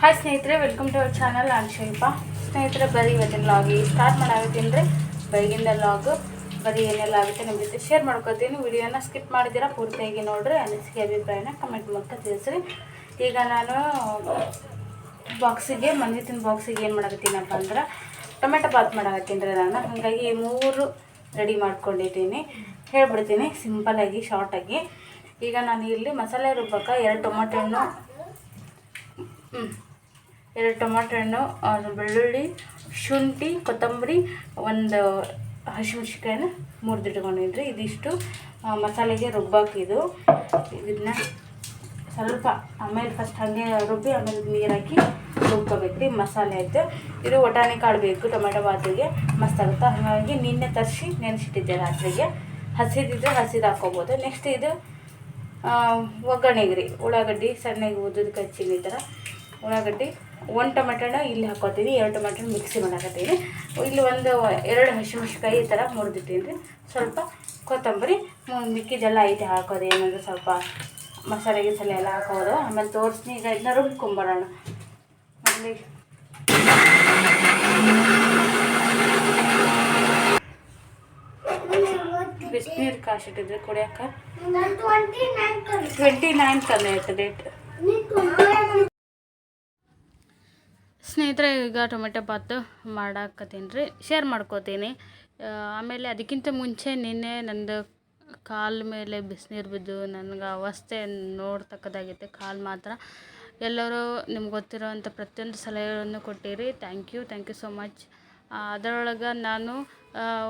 Hi ಸ್ನೇಹಿತರೆ welcome to our channel ನಾನು ಶಿಲ್ಪ ಸ್ನೇಹಿತರೆ, ಬರೀ ಇವತ್ತಿನ ಲಾಗಿ ಸ್ಟಾರ್ಟ್ ಮಾಡಾಗುತ್ತೆ ರೀ. ಬೆಳಗಿಂದ ಲಾಗ್ ಬರೀ ಏನೆಲ್ಲ ಆಗುತ್ತೆ ನಿಮ್ಮ ಜೊತೆ ಶೇರ್ ಮಾಡ್ಕೊತೀನಿ. ವಿಡಿಯೋನ ಸ್ಕಿಪ್ ಮಾಡಿದ್ದೀರಾ ಪೂರ್ತಿಯಾಗಿ ನೋಡ್ರಿ. ಅನಿಸಿಕೆ ಅಭಿಪ್ರಾಯನ ಕಮೆಂಟ್ ಮೂಲಕ ತಿಳಿಸ್ರಿ. ಈಗ ನಾನು ಬಾಕ್ಸಿಗೆ ಮಂಜಿತಿನ ಬಾಕ್ಸಿಗೆ ಏನು ಮಾಡಕತ್ತೀನಪ್ಪ ಅಂದ್ರೆ ಟೊಮೆಟೊ ಬಾತ್ ಮಾಡಾಕತ್ತೀನಿ ನಾನು. ಹಾಗಾಗಿ ಮೂರು ರೆಡಿ ಮಾಡ್ಕೊಂಡಿದ್ದೀನಿ. ಹೇಳ್ಬಿಡ್ತೀನಿ ಸಿಂಪಲಾಗಿ ಶಾರ್ಟಾಗಿ ಈಗ ನಾನು ಇಲ್ಲಿ ಮಸಾಲೆ ರುಬ್ಬಕ್ಕೆ ಎರಡು ಟೊಮೆಟೊ ಹಣ್ಣು. ಎರಡು ಟೊಮಾಟೊ ಹಣ್ಣು ಅದು ಬೆಳ್ಳುಳ್ಳಿ, ಶುಂಠಿ, ಕೊತ್ತಂಬರಿ, ಒಂದು ಹಸಿಮೆಣ್ಸಿಕಾಯಿನ ಮುರಿದಿಟ್ಕೊಂಡಿದ್ರಿ ಇದಿಷ್ಟು ಮಸಾಲೆಗೆ ರುಬ್ಬಾಕಿದ್ದು ಇದನ್ನ ಸ್ವಲ್ಪ ಆಮೇಲೆ ಫಸ್ಟ್ ಹಾಗೆ ರುಬ್ಬಿ ಆಮೇಲೆ ನೀರು ಹಾಕಿ ರುಬ್ಕೋಬೇಕು ರೀ, ಮಸಾಲೆ ಆಯಿತು. ಇದು ಒಟಾಣಿ ಕಾಳು ಬೇಕು ಟೊಮೆಟೊ ಬಾತಿಗೆ ಮಸ್ತ್ ಆಗುತ್ತೆ. ಹಾಗಾಗಿ ನಿನ್ನೆ ತರಿಸಿ ನೆನೆಸಿಟ್ಟಿದ್ದೆ ರಾತ್ರಿಗೆ. ಹಸಿದಿದ್ರೆ ಹಸಿದು ಹಾಕ್ಕೋಬೋದು. ನೆಕ್ಸ್ಟ್ ಇದು ಒಗ್ಗರಣೆಗೆ ರೀ, ಉಳ್ಳಾಗಡ್ಡಿ, ಸಣ್ಣಗೆ ಉದ್ದದ ಕಚ್ಚಿನ ಈ ಥರ. ಉಳ್ಳಾಗಡ್ಡಿ ಒಂದು ಟೊಮೆಟೊನ ಇಲ್ಲಿ ಹಾಕೋತೀನಿ ಎರಡು ಟೊಮೆಟೊ ಮಿಕ್ಸಿ ಮಾಡಾಕತ್ತೀನಿ. ಇಲ್ಲಿ ಒಂದು ಎರಡು ಹಸಿಮೆಣ್ಸಿಕಾಯಿ ಈ ಥರ ಮುರಿದಿಟ್ಟಿನಿ ರೀ ಸ್ವಲ್ಪ ಕೊತ್ತಂಬರಿ ಮಿಕ್ಕಿದೆಲ್ಲ ಐತೆ ಹಾಕೋದು ಏನಂದ್ರೆ ಸ್ವಲ್ಪ ಮಸಾಲೆ ಗಿಸಾಲೆ ಎಲ್ಲ ಹಾಕೋದು. ಆಮೇಲೆ ತೋರಿಸ್ನಿ ಈಗ ಇದನ್ನ ರುಬ್ಕೊಂಬರೋಣ. ಅಲ್ಲಿ. ಬಿಸಿನೀರು ಕಾಸಿಟ್ಟಿದ್ರೆ ಕುಡಿಯೋಕೆ ಟ್ವೆಂಟಿ ನೈನ್ ಕಮ್ಮಿ. ಆಯ್ತು ಡೇಟ್ ಸ್ನೇಹಿತರೆ, ಈಗ ಟೊಮೆಟೊ ಬಾತು ಮಾಡಾಕತ್ತೀನಿ ರೀ. ಶೇರ್ ಮಾಡ್ಕೋತೀನಿ. ಆಮೇಲೆ ಅದಕ್ಕಿಂತ ಮುಂಚೆ ನಿನ್ನೆ ನಂದು ಕಾಲು ಮೇಲೆ ಬಿಸಿನೀರು ಬಿದ್ದು ನನಗೆ ಅವಸ್ಥೆ ನೋಡ್ತಕ್ಕದಾಗಿತ್ತು ಕಾಲು ಮಾತ್ರ. ಎಲ್ಲರೂ ನಿಮ್ಗೆ ಗೊತ್ತಿರೋವಂಥ ಪ್ರತಿಯೊಂದು ಸಲಹೆಗಳನ್ನು ಕೊಟ್ಟಿರಿ. Thank you thank you so much ಅದರೊಳಗೆ ನಾನು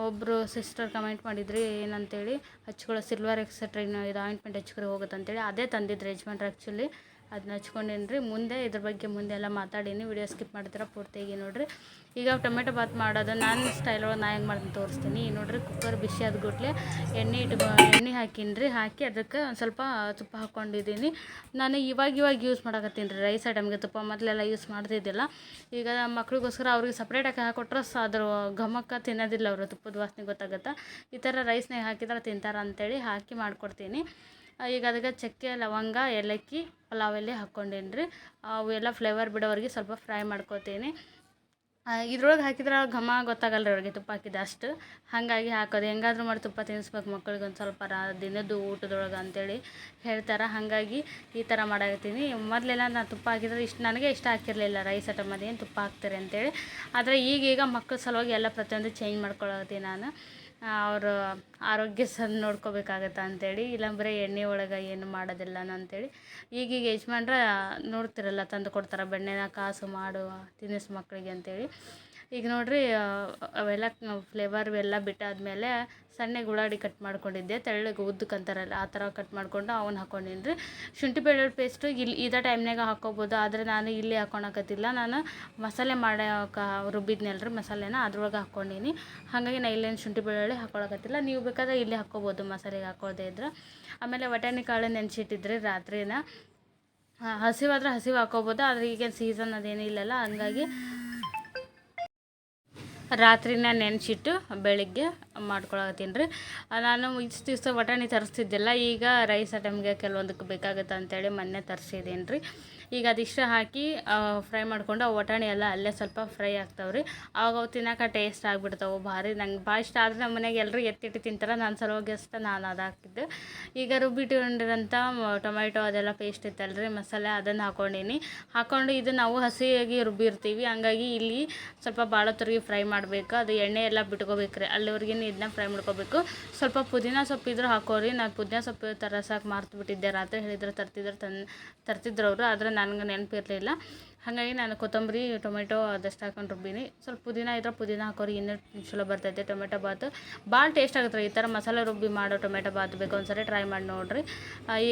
ಒಬ್ಬರು ಸಿಸ್ಟರ್ ಕಮೆಂಟ್ ಮಾಡಿದ್ರಿ, ಏನಂತೇಳಿ, ಹಚ್ಕೊಳ್ಳೋ ಸಿಲ್ವರ್ ಎಕ್ಸೆಟ್ರಾ ಇದು ಆಯಿಂಟ್ಮೆಂಟ್ ಹಚ್ಕೊಳ್ಳಿ ಹೋಗುತ್ತೆ ಅಂತೇಳಿ ಅದೇ ತಂದಿದ್ರು ಯಜಮಾನ್ರು ಆ್ಯಕ್ಚುಲಿ ಅದನ್ನ ಹಚ್ಕೊಂಡೇನಿ ಮುಂದೆ ಇದ್ರ ಬಗ್ಗೆ ಮುಂದೆ ಎಲ್ಲ ಮಾತಾಡೀನಿ. ವಿಡಿಯೋ ಸ್ಕಿಪ್ ಮಾಡ್ತೀರಾ ಪೂರ್ತಿಯಾಗಿ ನೋಡಿರಿ. ಈಗ ಟೊಮೆಟೊ ಬಾತ್ ಮಾಡೋದು ನಾನು ಸ್ಟೈಲ್ ಒಳಗೆ ನಾ ಹೆಂಗೆ ಮಾಡ್ತೀನಿ ತೋರಿಸ್ತೀನಿ. ನೋಡಿರಿ ಕುಕ್ಕರ್ ಬಿಸಿ ಆದ ಗುಟ್ಲೆ ಎಣ್ಣೆ ಇಟ್ಕೊ, ಎಣ್ಣೆ ಹಾಕೀನಿ ರೀ ಹಾಕಿ ಅದಕ್ಕೆ ಒಂದು ಸ್ವಲ್ಪ ತುಪ್ಪ ಹಾಕ್ಕೊಂಡಿದ್ದೀನಿ ನಾನು ಇವಾಗ ಇವಾಗ ಯೂಸ್ ಮಾಡಕತ್ತೀನಿ ರೀ ರೈಸ್ ಐಟಮ್ಗೆ ತುಪ್ಪ ಮೊದಲೆಲ್ಲ ಯೂಸ್ ಮಾಡ್ತಿದ್ದಿಲ್ಲ. ಈಗ ಮಕ್ಳಿಗೋಸ್ಕರ ಅವ್ರಿಗೆ ಸಪ್ರೇಟಾಗಿ ಹಾಕೊಟ್ರೆ ಸ ಅದ್ರ ಘಮಕ್ಕೆ ತಿನ್ನೋದಿಲ್ಲ ಅವರು ತುಪ್ಪದ ವಾಸನೆ ಗೊತ್ತಾಗುತ್ತೆ. ಈ ಥರ ರೈಸ್ನಾಗ ಹಾಕಿದ್ರೆ ತಿಂತಾರೆ ಅಂತೇಳಿ ಹಾಕಿ ಮಾಡಿಕೊಡ್ತೀನಿ. ಈಗ ಅದಕ್ಕೆ ಚಕ್ಕೆ, ಲವಂಗ, ಏಲಕ್ಕಿ ಪಲಾವ್ ಎಲೆ ಹಾಕ್ಕೊಂಡೇನಿ ರೀ. ಅವೆಲ್ಲ ಫ್ಲೇವರ್ ಬಿಡೋವರೆಗೆ ಸ್ವಲ್ಪ ಫ್ರೈ ಮಾಡ್ಕೊತೀನಿ. ಇದ್ರೊಳಗೆ ಹಾಕಿದ್ರೆ ಘಮ ಗೊತ್ತಾಗಲ್ಲ ರೀ ಅವ್ರಿಗೆ ತುಪ್ಪ ಹಾಕಿದ್ದು ಅಷ್ಟು. ಹಾಗಾಗಿ ಹಾಕೋದು. ಹೆಂಗಾದ್ರೂ ಮಾಡಿ ತುಪ್ಪ ತಿನ್ನಿಸ್ಬೇಕು ಮಕ್ಕಳಿಗೆ ಒಂದು ಸ್ವಲ್ಪ ರಾ, ದಿನದ್ದು ಊಟದೊಳಗೆ ಅಂತೇಳಿ ಹೇಳ್ತಾರೆ. ಹಾಗಾಗಿ ಈ ಥರ ಮಾಡಾಕತ್ತೀನಿ. ಮೊದಲೆಲ್ಲ ನಾನು ತುಪ್ಪ ಹಾಕಿದ್ರೆ ಇಷ್ಟು, ನನಗೆ ಇಷ್ಟ ಹಾಕಿರಲಿಲ್ಲ ರೈಸ್ ಐಟಮ್ ಅದೇನು ತುಪ್ಪ ಹಾಕ್ತಾರೆ ಅಂತೇಳಿ. ಆದರೆ ಈಗೀಗ ಮಕ್ಕಳ ಸಲುವಾಗಿ ಎಲ್ಲ ಪ್ರತಿಯೊಂದು ಚೇಂಜ್ ಮಾಡ್ಕೊಳತ್ತೀನಿ ನಾನು. ಅವರು ಆರೋಗ್ಯ ಸಹ ನೋಡ್ಕೋಬೇಕಾಗತ್ತೆ ಅಂತೇಳಿ ಇಲ್ಲ ಬರೀ ಎಣ್ಣೆ ಒಳಗೆ ಏನು ಮಾಡೋದಿಲ್ಲ ಅಂತೇಳಿ. ಈಗೀಗ ಯಜಮಾನ್ರ ನೋಡ್ತಿರಲ್ಲ, ತಂದು ಕೊಡ್ತಾರೆ ಬೆಣ್ಣೆನ, ಕಾಸು ಮಾಡು, ತಿನ್ನಿಸು ಮಕ್ಕಳಿಗೆ ಅಂತೇಳಿ. ಈಗ ನೋಡಿರಿ ಅವೆಲ್ಲ ಫ್ಲೇವರ್ ಎಲ್ಲ ಬಿಟ್ಟಾದ್ಮೇಲೆ ಸಣ್ಣಗೆ ಉಳ್ಳಾಗಡ್ಡಿ ಕಟ್ ಮಾಡ್ಕೊಂಡಿದ್ದೆ. ತೆಳ್ಳಗೆ ಉದ್ದಕ್ಕೆ ಅಂತಾರಲ್ಲ ಆ ಥರ ಕಟ್ ಮಾಡಿಕೊಂಡು ಅವನ್ನ ಹಾಕೊಂಡೀನಿ ರೀ ಶುಂಠಿ ಬೆಳ್ಳುಳ್ಳಿ ಪೇಸ್ಟು ಇಲ್ಲಿ ಇದೇ ಟೈಮ್ನಾಗ ಹಾಕ್ಕೋಬೋದು ಆದರೆ ನಾನು ಇಲ್ಲಿ ಹಾಕೊಳಕತ್ತಿಲ್ಲ. ನಾನು ಮಸಾಲೆ ಮಾಡೋಕೆ ರುಬ್ಬಿದ್ನಲ್ಲ ರೀ ಮಸಾಲೆನ, ಅದ್ರೊಳಗೆ ಹಾಕ್ಕೊಂಡೀನಿ ಹಾಗಾಗಿ ನಾ ಇಲ್ಲೇನು ಶುಂಠಿ ಬೆಳ್ಳುಳ್ಳಿ ಹಾಕೊಳಕತ್ತಿಲ್ಲ. ನೀವು ಬೇಕಾದ್ರೆ ಇಲ್ಲಿ ಹಾಕ್ಕೋಬೋದು ಮಸಾಲೆಗೆ ಹಾಕೋದೇ ಇದ್ರೆ. ಆಮೇಲೆ ಬಟಾಣಿ ಕಾಳು ನೆನೆಸಿಟ್ಟಿದ್ರಿ ರಾತ್ರಿನ. ಹಸಿವಾದ್ರೆ ಹಸಿವು ಹಾಕೋಬೋದು. ಆದರೆ ಈಗೇನು ಸೀಸನ್ ಅದೇನಿಲ್ಲಲ್ಲ ಹಂಗಾಗಿ ರಾತ್ರಿನ ನೆನೆಸಿಟ್ಟು ಬೆಳಿಗ್ಗೆ ಮಾಡ್ಕೊಳಕತ್ತೀನಿ ರೀ. ನಾನು ಇಷ್ಟು ದಿವಸ ಬಟಾಣಿ ತರಿಸ್ತಿದ್ದಿಲ್ಲ, ಈಗ ರೈಸ್ ಐಟಮ್ಗೆ ಕೆಲವೊಂದಕ್ಕೆ ಬೇಕಾಗುತ್ತೆ ಅಂತೇಳಿ ಮೊನ್ನೆ ತರಿಸಿದ್ದೀನಿ ರೀ. ಈಗ ಅದಿಷ್ಟು ಹಾಕಿ ಫ್ರೈ ಮಾಡಿಕೊಂಡು ಒಟಾಣಿ ಎಲ್ಲ ಅಲ್ಲೇ ಸ್ವಲ್ಪ ಫ್ರೈ ಆಗ್ತಾವೆ ರೀ ಆವಾಗ ಅವು ತಿನ್ನೋಕೆ ಟೇಸ್ಟ್ ಆಗಿಬಿಡ್ತಾವೆ. ಭಾರಿ ನಂಗೆ ಭಾಳ ಇಷ್ಟ ಆದರೆ ನಮ್ಮ ಮನೆಗೆ ಎಲ್ಲರೂ ಎತ್ತಿಟ್ಟು ತಿಂತಾರೆ. ನನ್ನ ಸಲುವಾಗಿ ಅಷ್ಟೇ ನಾನು ಅದು ಹಾಕಿದ್ದೆ. ಈಗ ರುಬ್ಬಿಟ್ಕೊಂಡಿರೋಂಥ ಟೊಮೆಟೊ ಅದೆಲ್ಲ ಪೇಸ್ಟ್ ರೀ ಮಸಾಲೆ ಅದನ್ನು ಹಾಕ್ಕೊಂಡೀನಿ ಹಾಕ್ಕೊಂಡು ಇದು ನಾವು ಹಸಿಯಾಗಿ ರುಬ್ಬಿರ್ತೀವಿ. ಹಂಗಾಗಿ ಇಲ್ಲಿ ಸ್ವಲ್ಪ ಭಾಳ ಹೊತ್ತಿಗೆ ಫ್ರೈ ಮಾಡಬೇಕು. ಅದು ಎಣ್ಣೆ ಎಲ್ಲ ಬಿಟ್ಕೋಬೇಕು ರೀ ಅಲ್ಲಿವರೆಗೆ ಇದನ್ನ ಫ್ರೈ ಮಾಡ್ಕೋಬೇಕು. ಸ್ವಲ್ಪ ಪುದೀನ ಸೊಪ್ಪು ಇದ್ರೂ ಹಾಕೋರಿ. ನಾನು ಪುದೀನ ಸೊಪ್ಪು ತರಸಕ್ಕೆ ಮಾರ್ತು ಬಿಟ್ಟಿದ್ದೆ. ರಾತ್ರಿ ಹೇಳಿದ್ರೆ ತರ್ತಿದ್ರು ತನ್, ತರ್ತಿದ್ರು ಅವರು. ಆದರೆ ನನಗೆ ನೆನಪಿರಲಿಲ್ಲ. ಹಾಗಾಗಿ ನಾನು ಕೊತ್ತಂಬರಿ, ಟೊಮೆಟೊ ಅದಷ್ಟು ಹಾಕೊಂಡು ರುಬ್ಬೀನಿ. ಸ್ವಲ್ಪ ಪುದೀನ ಇದ್ರೆ ಪುದೀನ ಹಾಕೋರಿ, ಇನ್ನೂ ಚಲೋ ಬರ್ತೈತೆ ಟೊಮೆಟೊ ಬಾತು ಭಾಳ ಟೇಸ್ಟ್ ಆಗುತ್ತೆ ಈ ಥರ ಮಸಾಲೆ ರುಬ್ಬಿ ಮಾಡೋ ಟೊಮೆಟೊ ಬಾತ್ ಬೇಕು ಒಂದ್ಸರಿ ಟ್ರೈ ಮಾಡಿ ನೋಡಿರಿ.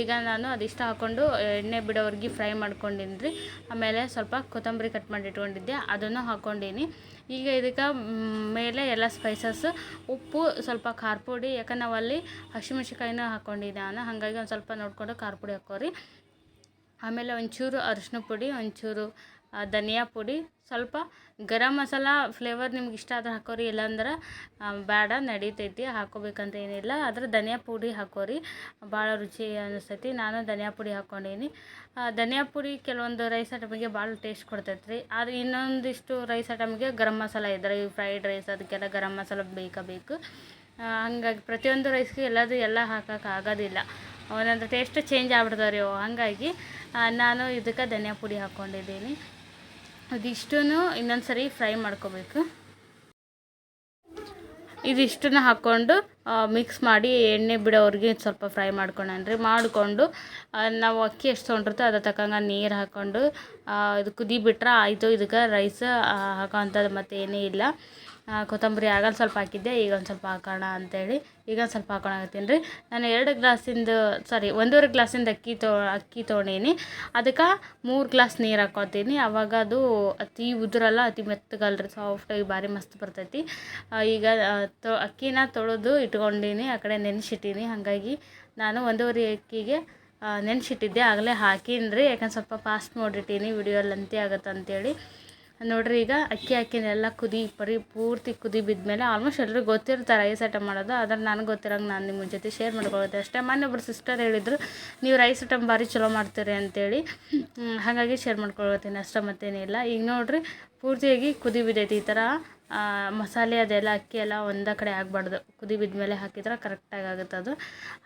ಈಗ ನಾನು ಅದಿಷ್ಟ ಹಾಕ್ಕೊಂಡು ಎಣ್ಣೆ ಬಿಡೋವರೆಗೆ ಫ್ರೈ ಮಾಡ್ಕೊಂಡಿನಿ ರೀ ಆಮೇಲೆ ಸ್ವಲ್ಪ ಕೊತ್ತಂಬರಿ ಕಟ್ ಮಾಡಿ ಇಟ್ಕೊಂಡಿದ್ದೆ, ಅದನ್ನು ಹಾಕ್ಕೊಂಡೀನಿ ಈಗ ಇದಕ್ಕೆ ಮೇಲೆ ಎಲ್ಲ ಸ್ಪೈಸಸ್ ಉಪ್ಪು, ಸ್ವಲ್ಪ ಖಾರ ಪುಡಿ, ಯಾಕಂದ್ರೆ ನಾವಲ್ಲಿ ಹಸಿಮೆಣ್ಸಿಕಾಯಿನೂ ಹಾಕ್ಕೊಂಡಿದ್ದೆ ನಾನು. ಹಾಗಾಗಿ ಒಂದು ಸ್ವಲ್ಪ ನೋಡಿಕೊಂಡು ಖಾರ ಪುಡಿ ಹಾಕೋರಿ. ಆಮೇಲೆ ಒಂಚೂರು ಅರಿಶಿನ ಪುಡಿ, ಒಂಚೂರು ಧನಿಯಾ ಪುಡಿ. ಸ್ವಲ್ಪ ಗರಂ ಮಸಾಲ ಫ್ಲೇವರ್ ನಿಮ್ಗೆ ಇಷ್ಟ ಆದ್ರೆ ಹಾಕೋರಿ, ಇಲ್ಲಾಂದ್ರೆ ಬೇಡ ನಡೀತೈತಿ, ಹಾಕೋಬೇಕಂತ ಏನಿಲ್ಲ. ಆದ್ರೆ ಧನಿಯಾ ಪುಡಿ ಹಾಕೋರಿ, ಭಾಳ ರುಚಿ ಅನಿಸ್ತೈತಿ ನಾನು ಧನಿಯಾ ಪುಡಿ ಹಾಕ್ಕೊಂಡೀನಿ ಧನಿಯಾ ಪುಡಿ ಕೆಲವೊಂದು ರೈಸ್ ಐಟಮ್ಗೆ ಭಾಳ ಟೇಸ್ಟ್ ಕೊಡ್ತೈತೆ ರೀ ಆದರೆ ಇನ್ನೊಂದಿಷ್ಟು ರೈಸ್ ಐಟಮ್ಗೆ ಗರಂ ಮಸಾಲ ಇದ್ರೆ, ಈ ಫ್ರೈಡ್ ರೈಸ್ ಅದಕ್ಕೆಲ್ಲ ಗರಂ ಮಸಾಲ ಬೇಕಾ ಬೇಕು. ಹಂಗಾಗಿ ಪ್ರತಿಯೊಂದು ರೈಸ್ಗೆ ಎಲ್ಲದು ಎಲ್ಲ ಹಾಕಕ್ಕೆ ಆಗೋದಿಲ್ಲ. ಒಂದೊಂದು ಟೇಸ್ಟ್ ಚೇಂಜ್ ಆಗ್ಬಿಡ್ತಾವೆ ರೀ ಹಾಗಾಗಿ ನಾನು ಇದಕ್ಕೆ ಧನಿಯಾ ಪುಡಿ ಹಾಕ್ಕೊಂಡಿದ್ದೀನಿ. ಅದಿಷ್ಟೂ ಇನ್ನೊಂದು ಸರಿ ಫ್ರೈ ಮಾಡ್ಕೋಬೇಕು. ಇದಿಷ್ಟನ್ನು ಹಾಕ್ಕೊಂಡು ಮಿಕ್ಸ್ ಮಾಡಿ ಎಣ್ಣೆ ಬಿಡೋವ್ರಿಗೆ ಸ್ವಲ್ಪ ಫ್ರೈ ಮಾಡ್ಕೊಂಡ್ರಿ ಮಾಡಿಕೊಂಡು ನಾವು ಅಕ್ಕಿ ಎಷ್ಟು ತೊಗೊಂಡಿರ್ತೋ ಅದ ತಕ್ಕಂಗೆ ನೀರು ಹಾಕ್ಕೊಂಡು ಇದು ಕುದಿ ಬಿಟ್ರೆ ಆಯಿತು. ಇದಕ್ಕೆ ರೈಸ್ ಹಾಕೋ ಅಂಥದ್ದು ಮತ್ತೆ ಏನೂ ಇಲ್ಲ. ಕೊತ್ತಂಬರಿ ಆಗಲ್ಲ ಸ್ವಲ್ಪ ಹಾಕಿದ್ದೆ, ಈಗ ಒಂದು ಸ್ವಲ್ಪ ಹಾಕೋಣ ಅಂತೇಳಿ. ಈಗ ಒಂದು ಸ್ವಲ್ಪ ಹಾಕೊಳಕತ್ತೀನಿ ರೀ. ನಾನು ಎರಡು ಗ್ಲಾಸಿಂದು ಸಾರಿ ಒಂದೂವರೆ ಗ್ಲಾಸಿಂದ ಅಕ್ಕಿ ತೊ, ಅಕ್ಕಿ ತೊಗೊಂಡೀನಿ ಅದಕ್ಕೆ ಮೂರು ಗ್ಲಾಸ್ ನೀರು ಹಾಕ್ಕೊತೀನಿ. ಅವಾಗ ಅದು ಅತಿ ಉದುರಲ್ಲ, ಅತಿ ಮೆತ್ತಗಲ್ಲ ರೀ. ಸಾಫ್ಟಾಗಿ ಭಾರಿ ಮಸ್ತ್ ಬರ್ತೈತಿ. ಈಗ ತೊ, ಅಕ್ಕಿನ ತೊಳೆದು ಇಟ್ಕೊಂಡೀನಿ. ಆ ಕಡೆ ನೆನೆಸಿಟ್ಟೀನಿ. ಹಾಗಾಗಿ ನಾನು ಒಂದೂವರೆ ಅಕ್ಕಿಗೆ ನೆನೆಸಿಟ್ಟಿದ್ದೆ. ಆಗಲೇ ಹಾಕೀನಿ ಯಾಕಂದ್ರೆ ಸ್ವಲ್ಪ ಫಾಸ್ಟ್ ಮಾಡಿಟ್ಟೀನಿ ವಿಡಿಯೋ ಲೆಂತಿ ಆಗುತ್ತೆ ಅಂತೇಳಿ ನೋಡ್ರಿ ಈಗ ಅಕ್ಕಿ ಹಾಕಿನೆಲ್ಲ ಕುದಿ, ಪರಿ ಪೂರ್ತಿ ಕುದಿ ಬಿದ್ಮೇಲೆ ಆಲ್ಮೋಸ್ಟ್ ಎಲ್ಲರೂ ಗೊತ್ತಿರ್ತಾರೆ ರೈಸ್ ಐಟಮ್ ಮಾಡೋದು. ಆದ್ರೆ ನನಗೆ ಗೊತ್ತಿರಂಗೆ ನಾನು ನಿಮ್ಮ ಜೊತೆ ಶೇರ್ ಮಾಡ್ಕೊಳ್ಳೋದು ಅಷ್ಟೇ. ಮೊನ್ನೆ ಒಬ್ಬರು ಸಿಸ್ಟರ್ ಹೇಳಿದ್ರು, ನೀವು ರೈಸ್ ಐಟಮ್ ಭಾರಿ ಚಲೋ ಮಾಡ್ತೀರಿ ಅಂತೇಳಿ. ಹಾಗಾಗಿ ಶೇರ್ ಮಾಡ್ಕೊಳ್ತೀನಿ ಅಷ್ಟೇ ಮತ್ತೇನಿಲ್ಲ. ಈಗ ನೋಡಿರಿ, ಪೂರ್ತಿಯಾಗಿ ಕುದಿ ಬಿದ್ದೈತಿ ಈ ಥರ ಮಸಾಲೆ ಅದೆಲ್ಲ ಅಕ್ಕಿ ಎಲ್ಲ ಒಂದೇ ಕಡೆ ಆಗಬಾರ್ದು ಕುದಿ ಬಿದ್ಮೇಲೆ ಹಾಕಿದ್ರೆ ಕರೆಕ್ಟಾಗಿ ಆಗುತ್ತೆ ಅದು.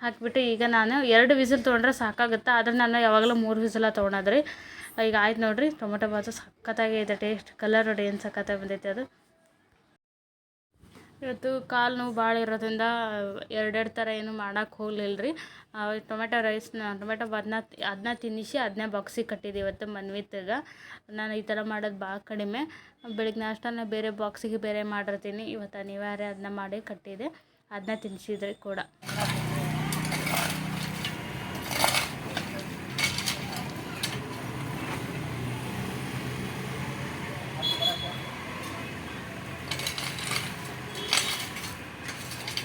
ಹಾಕಿಬಿಟ್ಟು ಈಗ ನಾನು ಎರಡು ವಿಸಿಲ್ ತೊಗೊಂಡ್ರೆ ಸಾಕಾಗುತ್ತೆ? ಆದರೆ ನಾನು ಯಾವಾಗಲೂ ಮೂರು ವಿಸಿಲ ತೊಗೊಳದ್ರಿ ಈಗ ಆಯ್ತು ನೋಡಿರಿ, ಟೊಮೊಟೊ ಬಾತು ಸಖತ್ತಾಗೇ ಐತೆ ಟೇಸ್ಟ್ ಕಲರ್ ನೋಡಿ ಏನು ಸಖತ್ತಾಗಿ ಬಂದೈತೆ ಅದು. ಇವತ್ತು ಕಾಲು ನೋವು ಭಾಳ ಇರೋದ್ರಿಂದ ಎರಡೆರಡು ಥರ ಏನು ಮಾಡೋಕೆ ಹೋಗಲಿಲ್ಲ ರೀ ಟೊಮೆಟೊ ರೈಸ್ನ ಟೊಮೆಟೊ ಅದನ್ನ ಅದನ್ನ ತಿನ್ನಿಸಿ ಅದನ್ನೇ ಬಾಕ್ಸಿಗೆ ಕಟ್ಟಿದ್ದೆ ಇವತ್ತು ಮನ್ವಿತ್ಗೆ. ನಾನು ಈ ಥರ ಮಾಡೋದು ಭಾಳ ಕಡಿಮೆ. ಬೆಳಿಗ್ಗೆ ನಾಷ್ಟನ ಬೇರೆ ಬಾಕ್ಸಿಗೆ ಬೇರೆ ಮಾಡಿರ್ತೀನಿ. ಇವತ್ತು ಅನಿವಾರ್ಯ ಅದನ್ನ ಮಾಡಿ ಕಟ್ಟಿದೆ ಅದನ್ನ ತಿನ್ನಿಸಿದ್ರಿ ಕೂಡ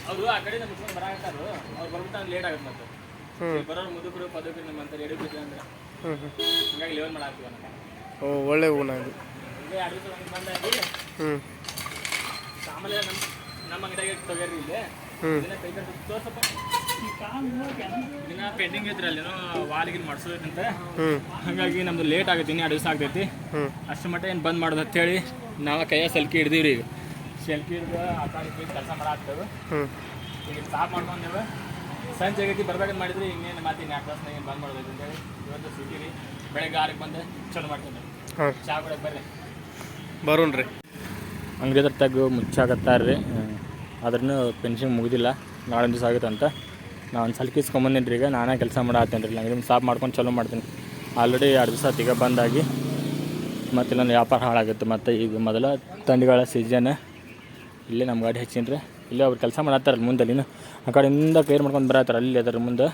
ಅವರು ಆ ಕಡೆಯಿಂದ ಮುಚ್ಕೊಂಡು ಬರಾಕತ್ತಾರು ಬರ್ಬಿಟ್ಟು ಲೇಟ್ ಆಗುತ್ತೆ ಮತ್ತೆ. ಬರೋರು ಮುದುಕರು ಪದಕರು ನಮ್ಮಂತ ಎಡಿ ಬಿಟ್ಟು ಅಂದ್ರೆ ಹಂಗಾಗಿ ಲೆವೆಲ್ ಮಾಡಾಕ್ತೀವಿ ಓ ಒಳ್ಳೆ ಹೂನ ಇದು. ಹಿಂಗೆ ಎರಡು ದಿವಸ ಹಂಗೆ ಬಂದಾಗಿ ಹ್ಞೂ ಆಮೇಲೆ ನಮ್ಮ ನಮ್ಮ ಅಂಗಡಿಯಾಗೆ ತೊಗರಿ ಇಲ್ಲಿ. ದಿನ ಕೈ ಕಟ್ಟು ತೋರ್ಸಪ್ಪ. ದಿನ ಪೆಂಡಿಂಗ್ ಐತ್ರಿ ಅಲ್ಲಿ ಏನೋ ವಾಲಿಗಿನ್ ಮಾಡಿಸೋದಂತ ಹಾಗಾಗಿ ನಮ್ದು ಲೇಟ್ ಆಗುತ್ತೆ ಇನ್ನೂ ಎರಡು ದಿವಸ ಆಗ್ತೈತಿ. ಅಷ್ಟು ಮಟ್ಟ ಏನು ಬಂದ್ ಮಾಡೋದು ಅಂತೇಳಿ ನಾವು ಕೈಯ ಸೆಲ್ಕಿ ಹಿಡ್ದೀವಿ ರೀ ಈಗ. ಸೆಲ್ಕಿ ಹಿಡ್ದು ಆ ಕಾಲಿ ಕೆಲಸ ಮಾಡಾಕ್ತೇವೆ. ಈಗ ಸ್ಟಾಪ್ ಮಾಡ್ಕೊಂಡೇವೆ. ಸಂಜೆ ಆಗೈತಿ ಬರ್ಬೇಕಂತ ಮಾಡಿದ್ರಿ? ಇನ್ನೇನು ಮಾತಿ ನಾಲ್ಕು ತಾಸ್ನಾಗ ಏನು ಬಂದ್ ಮಾಡ್ಬೇಕು ಅಂತೇಳಿ ಇವತ್ತು ಸಿಟಿರಿ ಬೆಳಗ್ಗೆ ಆರಕ್ಕೆ ಬಂದು ಚಲೋ ಮಾಡ್ತೀನಿ. ಹಾಂ. ಚಾ ಕುಡಕ್ಕೆ ಬರ್ರಿ. ಬರೋಣ ರೀ ಅಂಗಡಿ ಹತ್ರ ಮುಚ್ಚಾಕತ್ತಾರೆ ರೀ ಅದ್ರೂ ಪೆನ್ಷನ್ ಮುಗಿದಿಲ್ಲ. ನಾಳೆ ದಿವಸ ಆಗುತ್ತೆ ಅಂತ. ನಾನು ಒಂದು ಸಲ ಇಸ್ಕೊಂಬಂದಿನಿ ರೀ ಈಗ. ನಾನೇ ಕೆಲಸ ಮಾಡತ್ತೇನೆ ರೀ ಅಂಗಡಿ ಸಾಫ್ ಮಾಡ್ಕೊಂಡು ಚಲೋ ಮಾಡ್ತೀನಿ. ಆಲ್ರೆಡಿ ಎರಡು ದಿವಸ ಈಗ ಬಂದಾಗಿ. ಮತ್ತು ಇಲ್ಲೊಂದು ವ್ಯಾಪಾರ ಹಾಳಾಗುತ್ತೆ. ಮತ್ತು ಈಗ ಮೊದಲ ತಂಡಿಗಳ ಸೀಸನ್ ಇಲ್ಲೇ ನಮ್ಮ ಗಾಡಿ ಹೆಚ್ಚಿನ ರೀ ಇಲ್ಲೇ ಅವ್ರು ಕೆಲಸ ಮಾಡತ್ತಾರಲ್ಲ ಮುಂದೆ ಅಲ್ಲಿನ ಆ ಕಡೆಯಿಂದ ಕೇರ್ ಮಾಡ್ಕೊಂಡು ಬರತ್ತಾರ ಅಲ್ಲಿ ಅದರ ಮುಂದೆ.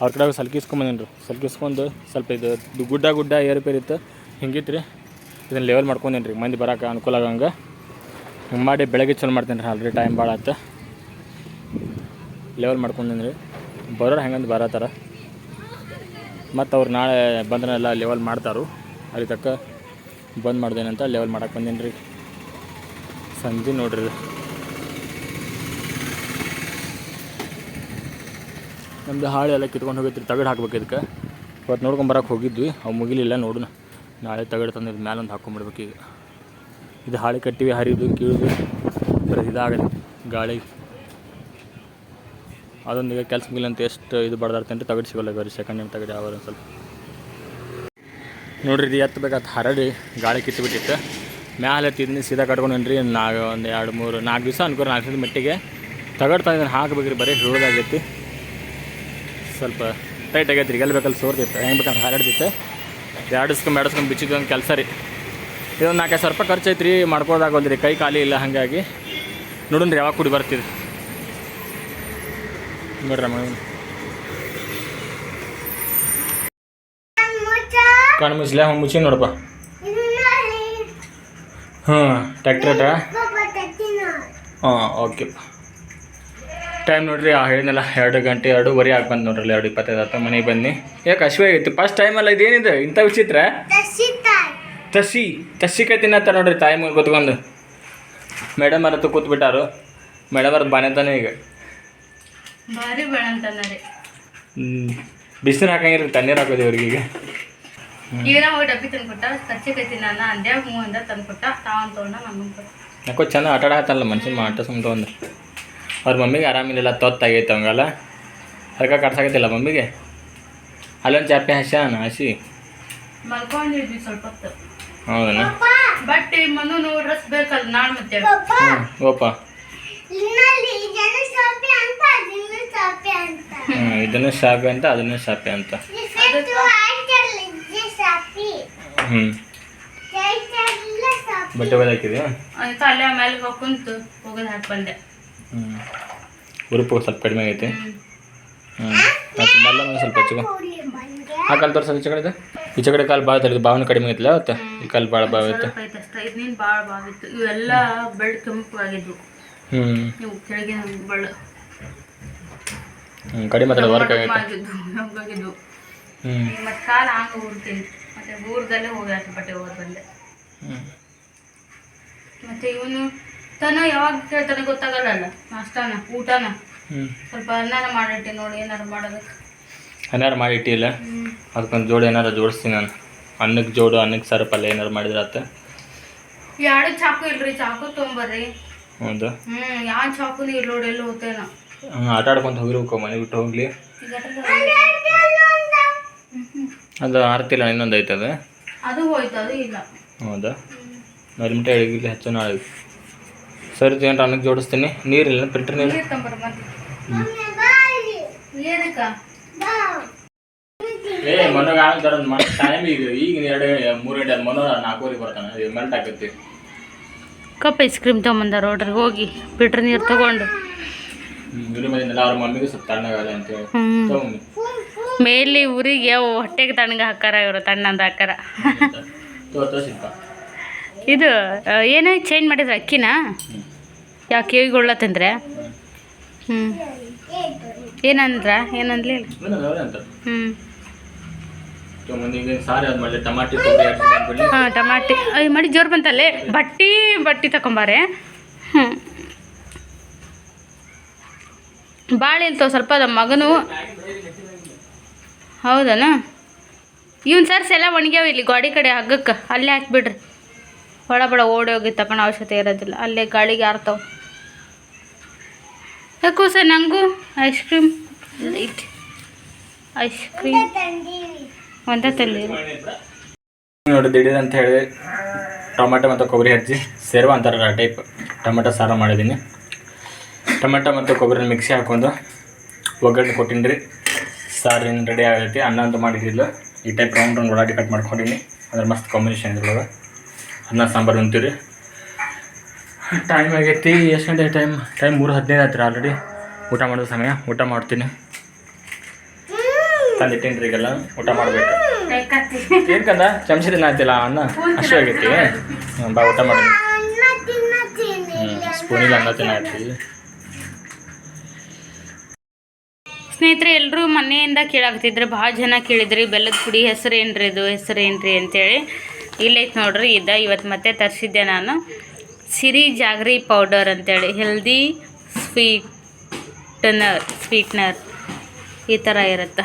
ಅವ್ರ ಕಡೆ ಸಲ್ಕಿಸ್ಕೊಂಬಂದಿನಿ ರೀ ಸಲ್ಕಿಸ್ಕೊಂಡು ಸ್ವಲ್ಪ ಇದು ಗುಡ್ಡ ಗುಡ್ಡ ಏರ್ಪೇರ್ ಇತ್ತು. ಹಿಂಗಿತ್ತು ರೀ ಇದನ್ನು ಲೆವೆಲ್ ಮಾಡ್ಕೊಂಡೇನಿ ರೀ ಮಂದಿ ಬರೋಕೆ ಅನುಕೂಲ ಆಗಂಗೆ. ಹಿಂಗೆ ಮಾಡಿ ಬೆಳಗ್ಗೆ ಚಲೋ ಮಾಡ್ತೀನಿ ರೀ ಆಲ್ರೆಡಿ ಟೈಮ್ ಭಾಳ ಆಯ್ತು ಲೆವೆಲ್ ಮಾಡ್ಕೊಂಡೇನಿ ರೀ ಬರೋರು ಹೆಂಗಂದು ಬರತ್ತಾರ ಮತ್ತು ಅವ್ರು ನಾಳೆ ಬಂದ್ರೆಲ್ಲ ಲೆವೆಲ್ ಮಾಡ್ತಾರು. ಅಲ್ಲಿ ತಕ್ಕ ಬಂದ್ ಮಾಡ್ದೇನಂತ ಲೆವೆಲ್ ಮಾಡೋಕೆ ಬಂದೀನಿ ರೀ ಸಂಜೆ ನೋಡ್ರಿ. ನಮ್ದು ಹಾಳೆ ಎಲ್ಲ ಕಿತ್ಕೊಂಡು ಹೋಗಿತ್ತು ತಗಡು ಹಾಕ್ಬೇಕು ಇದಕ್ಕೆ. ಇವತ್ತು ನೋಡ್ಕೊಂಡು ಬರಕ್ಕೆ ಹೋಗಿದ್ವಿ, ಅವು ಮುಗಿಲಿಲ್ಲ ನೋಡೋಣ ನಾಳೆ ತಗಡು ತಂದು ಮೇಲೆ ಒಂದು ಹಾಕ್ಕೊಂಬಿಡ್ಬೇಕು ಈಗ. ಇದು ಹಾಳೆ ಕಟ್ಟಿವಿ, ಹರಿದು, ಕೀಳಿದು, ಬರೀ ಇದಾಗಲಿ ಗಾಳಿ. ಅದೊಂದು ಈಗ ಕೆಲಸ ಮುಗಿಲ್ಲ ಅಂತ ಎಷ್ಟು ಇದು ಬಡ್ದಾಡ್ತೇನೆ ರೀ ತಗಡು ಸಿಗೋಲ್ಲ ಬರೀ ಸೆಕೆಂಡ್ ಹ್ಯಾಂಡ್ ತಗಡಿ ಯಾವ ಸ್ವಲ್ಪ. ನೋಡ್ರಿ, ಇದು ಎತ್ತಬೇಕಾದ ಹರಡಿ, ಗಾಳಿ ಕಿತ್ತುಬಿಟ್ಟಿತ್ತು ಮ್ಯಾಲೆ ತಿಂದು ಸೀದಾ ಕಟ್ಕೊಂಡೇನ್ರಿ ನಾ ಒಂದು ಎರಡು ಮೂರು ನಾಲ್ಕು ದಿವಸ ಅನ್ಕೋ ನಾಲ್ಕು ದಿವಸ ಮಟ್ಟಿಗೆ. ತಗಡು ಇದನ್ನು ಹಾಕಬೇಕ್ರಿ, ಬರೀ ಹಿಡಿದಾಗೈತಿ ಸ್ವಲ್ಪ ಟೈಟ್ ಆಗೈತೆ ರೀ. ಎಲ್ಲಿ ಬೇಕಲ್ಲಿ ಸೋರ್ತೈತೆ ಹೆಂಗೆ ಬೇಕಂತ ಹಾರಾಡ್ತಿತ್ತು ಎರಡಿಸ್ಕೊಂಡು ಎಡಸ್ಕೊಂಡು ಬಿಚ್ಚಿದ್ದು ಒಂದು ಕೆಲಸ ರೀ. ಇದೊಂದು ನಾಲ್ಕೈದು ಸಾವಿರ ರೂಪಾಯಿ ಖರ್ಚು ಐತ್ರಿ ಮಾಡ್ಕೋದಾಗೋಲ್ದು ರೀ. ಕೈ ಖಾಲಿ ಇಲ್ಲ ಹಾಗಾಗಿ. ನೋಡೋಣ ರೀ ಯಾವಾಗ ಕುಡಿ ಬರ್ತೀರಿ. ನೋಡ್ರಿ ಮೇಡಮ್ ಕಣ್ಣು ಮುಚ್ಚಲ ಹ್ಞೂ ಮುಚ್ಚಿ ನೋಡಪ್ಪ. ಹ್ಞೂ ಟ್ಯಾಕ್ಟ್ರೇಟ್ರಾ ಹಾಂ ಓಕೆ ಟೈಮ್ ನೋಡ್ರಿ ಆ ಹೇಳಿದ್ನಲ್ಲ ಎರಡು ಗಂಟೆ ಎರಡೂವರೆ ಆಗಿ ಬಂದು ನೋಡ್ರಲ್ಲ ಎರಡು ಇಪ್ಪತ್ತೈದು ಆತ ಮನೆಗೆ ಬನ್ನಿ. ಯಾಕೆ ಹಸಿವೆ ಆಗಿತ್ತು? ಫಸ್ಟ್ ಟೈಮ್ ಅಲ್ಲ ಇದೇನಿದೆ ಇಂಥ ವಿಚಿತ್ರ? ತಸಿ ತಸ್ಸಿಕಾಯಿ ತಿನ್ನತ್ತ ನೋಡ್ರಿ ತಾಯಿ ಮುಂದೆ ಕೂತ್ಕೊಂಡು. ಮೇಡಮ್ ಅರತ್ತು ಕೂತ್ಬಿಟ್ಟಾರು. ಮೇಡಮ್ ಅರ್ ಬಾನೆತಾನೆ ಈಗ. ಬಿಸಿನ ಹಾಕಂಗಿಲ್ಲ ತಣ್ಣೀರು ಹಾಕೋದು ಇವ್ರಿಗೆ ಈಗ. ಈಗ ಹೋಗಿ ಡಬ್ಬಿ ತಂದ್ಕೊಟ್ಟ ಕಚ್ಚಿಕಾಯಿ ತಿನ್ನಾನ ಅಂದ್ಯಾಗ ಹ್ಞೂ ಅಂದ ತಂದ್ಕೊಟ್ಟ ತಾವನ್ ತೊಗೊಂಡ ನಮಗೆ ಕೊಟ್ಟ ಯಾಕೋ ಚಂದ ಆಟ ಆಡತ್ತಲ್ಲ ಮನ್ಸಿನ ಮಾಟ ಸುಮ್ಮ ಒಂದು ಅವ್ರ ಮಮ್ಮಿಗೆ ಆರಾಮಿಲ್ಲ ತೊತ್ತಾಗೈತೆ ಹಂಗಲ್ಲ. ಅದಕ್ಕೆ ಕಟ್ಸಾಕತ್ತಿಲ್ಲ ಮಮ್ಮಿಗೆ. ಅಲ್ಲೊಂದು ಚಾಪೆ ಹಸ್ಯಾನ ಹಸಿ ಮಲ್ಕೊಂಡಿದ್ವಿ ಸ್ವಲ್ಪ ಹೊತ್ತು. ಹೌದನ? ಬಟ್ ಈ ಮನು ಡ್ರೆಸ್ ಬೇಕಲ್ಲ ನಾಳೆ ಮತ್ತೆ ಹ್ಞೂ ಓಪ ಹ್ಞೂ ಇದನ್ನು ಶಾಪೆ ಅಂತ ಅದನ್ನು ಶಾಪೆ ಅಂತ. ಹ್ಞೂ ಬಟ್ಟೆ ಒಯ್ದಾಕಿದೆ ಅದಕ್ಕೆ ಅಲ್ಲೇ ಮೇಲೆ ಹೋಗಿ ಕುಂತು ಹೋಗೋದು ಹಾಕಿ ಬಂದೆ. ಹ್ಞೂ ಉರುಪು ಸ್ವಲ್ಪ ಕಡಿಮೆ ಆಗೈತೆ. ಹ್ಞೂ ಮಲ್ಲ ಸ್ವಲ್ಪ ಹೆಚ್ಚಿಗೆ ಆ ಕಾಲು ತೋರ್ಸೋದು ಈಚೆ ಕಡೆ ಈಚೆ ಕಡೆ ಕಾಲು ಭಾಳ ತಡೆದು ಭಾವನೆ ಕಡಿಮೆ ಐತಿಲ್ಲ ಅವತ್ತು? ಈ ಕಾಲು ಭಾಳ ಭಾವ ಇತ್ತು. ಭಾಳ ಬಾಗಿತ್ತು ಇವೆಲ್ಲ ಬೆಳ್ಳು ಕೆಂಪು ಆಗಿದ್ವು. ಹ್ಞೂ ಇವು ಕೆಳಗಿನ ಬೆಳ್ಳು. ಹ್ಞೂ ಕಡಿಮೆ ಮಾತ್ರ ವರ್ಕ್ ಆಗೈತೆ. ಹ್ಞೂ ಮತ್ತೆ ಕಾಲು ಹಂಗೆ ಊರ್ತೀನಿ ಮತ್ತೆ ಊರ್ದಲ್ಲೇ ಹೋಗಿ ಬಂದೆ. ಹ್ಞೂ ಮತ್ತೆ ಇವನು ತನ ಯಾವಾಗ ಕೇಳ್ತಾನೆ ಗೊತ್ತಾಗಲ್ಲ ನಾಷ್ಟಾನ ಊಟನ? ಸ್ವಲ್ಪ ಅನ್ನಾನ ಮಾಡಿಟ್ಟಿ ನೋಡಿ ಏನಾರು ಮಾಡೋದಕ್ಕೆ. ಏನಾರು ಮಾಡಿಟ್ಟಿಲ್ಲ? ಅದಕ್ಕೊಂದು ಜೋಡು ಏನಾರು ಜೋಡಿಸ್ತೀನಿ ನಾನು. ಅನ್ನಕ್ಕೆ ಜೋಡು ಅನ್ನಕ್ಕೆ ಸರ ಪಲ್ಯ ಏನಾರು ಮಾಡಿದ್ರೆ ಆತ? ಎರಡು ಚಾಕು ಇಲ್ರಿ ಚಾಕು ತೊಗೊಂಬರ್ರಿ. ಹೌದು? ಹ್ಞೂ ಯಾವ ಚಾಕು ಇಲ್ಲ ನೋಡಿ ಎಲ್ಲ ಹೋಗ್ತೇನ. ಆಟ ಆಡ್ಕೊಂತ ಹೋಗಿರ್ಬೇಕು ಮನೆ ಬಿಟ್ಟು ಹೋಗ್ಲಿ. ಅದು. ಆರ್ತಿಲ್ಲ ಇನ್ನೊಂದು ಐತೆ ಅದು ಅದು ಹೋಯ್ತು ಅದು ಇಲ್ಲ. ಹೌದಾ? ಮಿಟ ಎಳಗಿಲ್ಲ ಹೆಚ್ಚು ನಾಳೆ. ಸರಿ ಏನು ಅನ್ನಕ್ಕೆ ಜೋಡಿಸ್ತೀನಿ. ನೀರಿಲ್ಲ ಫಿಲ್ಟರ್ ನೀರು. ಏ ಮನೋಗ ಟೈಮ್ ಈಗ ಈಗ ಎರಡು ಮೂರು ಗಂಟೆ ಅದು ಮನೋ ನಾಲ್ಕೂವರೆಗೆ ಬರ್ತಾನೆ. ಈಗ ಮೆಲ್ಟ್ ಆಗುತ್ತೆ ಕಪ್ ಐಸ್ ಕ್ರೀಮ್ ತೊಗೊಂಬಂದಾರ ನೋಡ್ರಿ ಹೋಗಿ ಫಿಲ್ಟರ್ ನೀರು ತಗೊಂಡು. ಇವ್ರ ಮನೆಯಿಂದಲ್ಲ ಅವ್ರ ಮಮ್ಮಿಗೂ ಸ್ವಲ್ಪ ತಣ್ಣಗಾದ ಅಂತೇಳಿ ಹ್ಞೂ ಮೇಲಿ ಮೇಲೆ ಊರಿಗೆ ಹೊಟ್ಟೆಗೆ ತಣ್ಣಗೆ ಹಾಕಾರ ಇವರು ತಣ್ಣಂದ ಹಾಕಾರ ಇದು ಏನೋ ಚೇಂಜ್ ಮಾಡಿದ್ರೆ ಅಕ್ಕಿನ? ಯಾವ ಹ್ಞೂ ಏನಂದ್ರ? ಏನಂದ್ಲಿ? ಹ್ಮ್. ಅವ್ರೆ ಅಂತ ಹ್ಞೂ ಐ ಹಾಂ ಟಮಾಟಿ. ಅಯ್ಯ ಮಾಡಿ ಜೋರು ಬಂತಲ್ಲೇ? ಬಟ್ಟಿ ಬಟ್ಟಿ ತಗೊಂಬಾರೆ ಹ್ಮ್. ಭಾಳ ಇಲ್ತವ ಸ್ವಲ್ಪ ನಮ್ಮ ಮಗನು. ಹೌದನ? ಇವನ್ ಸರ್ಸ್ ಎಲ್ಲ ಒಣಗ್ಯಾವ ಇಲ್ಲಿ ಗಾಡಿ ಕಡೆ ಹಗ್ಗಕ್ಕೆ. ಅಲ್ಲೇ ಹಾಕ್ಬಿಡ್ರಿ. ಒಳ ಬಡ ಓಡಿ ಹೋಗಿ ತಗೊಳ್ಳೋ ಅವಶ್ಯಕತೆ ಇರೋದಿಲ್ಲ. ಅಲ್ಲೇ ಗಾಳಿಗೆ ಆರ್ತಾವ. ಯಾಕೋ ಸರ್ ನನಗೂ ಐಸ್ ಕ್ರೀಮ್ ಐತಿ ಐಸ್ ಕ್ರೀಮ್ ಒಂದೇ ತಂದಿರಿ ನೋಡಿ ದಿಢೀರ್ ಅಂತ ಹೇಳಿ ಟೊಮೆಟೊ ಮತ್ತು ಕೊಬ್ಬರಿ ಹಚ್ಚಿ ಸೇರುವ ಅಂತಾರಲ್ಲ ಆ ಟೈಪ್ ಟೊಮೆಟೊ ಸಾರು ಮಾಡಿದ್ದೀನಿ. ಟೊಮೆಟೊ ಮತ್ತು ಕೊಬ್ಬರಿ ಮಿಕ್ಸಿ ಹಾಕ್ಕೊಂಡು ಒಗ್ಗರಣೆ ಕೊಟ್ಟಿನಿ ರೀ ಸಾರು ಏನು ರೆಡಿ ಆಗೈತಿ. ಅನ್ನ ಅಂತ ಮಾಡಿದ್ದಿಲ್ಲ ಈ ಟೈಪ್ ರೌಂಡ್ ರೌಂಡ್ ಒಳಗೆ ಕಟ್ ಮಾಡ್ಕೊಂಡಿನಿ ಅದ್ರ ಮಸ್ತ್ ಕಾಂಬಿನೇಷನ್ ಇದ್ರೊಳಗೆ. ಅನ್ನ ಸಾಂಬಾರು ಉಂತೀವಿ ರೀ. ಟೈಮ್ ಆಗೈತಿ ಎಷ್ಟು ಗಂಟೆ ಟೈಮ್ ಟೈಮ್ ಮೂರು ಹದಿನೈದು ಆಯ್ತು ಆಲ್ರೆಡಿ ಊಟ ಮಾಡೋ ಸಮಯ? ಊಟ ಮಾಡ್ತೀನಿ. ತಂದಿಟ್ಟೇನ್ರಿ ಈಗೆಲ್ಲ ಊಟ ಮಾಡಬೇಕು. ಏನ್ ಕಂದ? ಅಂತಿಲ್ಲ ಆಯ್ತಿಲ್ಲ ಅನ್ನ ಅಷ್ಟು ಆಗೈತಿ. ಬಾ ಊಟ ಮಾಡಿ ಸ್ಪೂನಿಲ್ಲ ಅನ್ನ ತಿನ್ನಾಯ್ತಿ ಸ್ನೇಹಿತರೆ ಎಲ್ಲರೂ ಮನೆಯಿಂದ ಕೇಳಾಕತ್ತಿದ್ರು ಭಾಳ ಜನ ಕೇಳಿದ್ರಿ ಬೆಲ್ಲದ ಪುಡಿ ಹೆಸರು ಏನ್ರಿ ಇದು ಹೆಸರು ಏನ್ರಿ ಅಂತೇಳಿ. ಇಲ್ಲೈತೆ ನೋಡ್ರಿ ಇದ ಇವತ್ತು ಮತ್ತೆ ತರಿಸಿದ್ದೆ ನಾನು. ಸಿರಿ ಜಾಗ್ರಿ ಪೌಡರ್ ಅಂತೇಳಿ ಹೆಲ್ದಿ ಸ್ವೀಟ್ನರ್ ಸ್ವೀಟ್ನರ್ ಈ ಥರ ಇರುತ್ತೆ.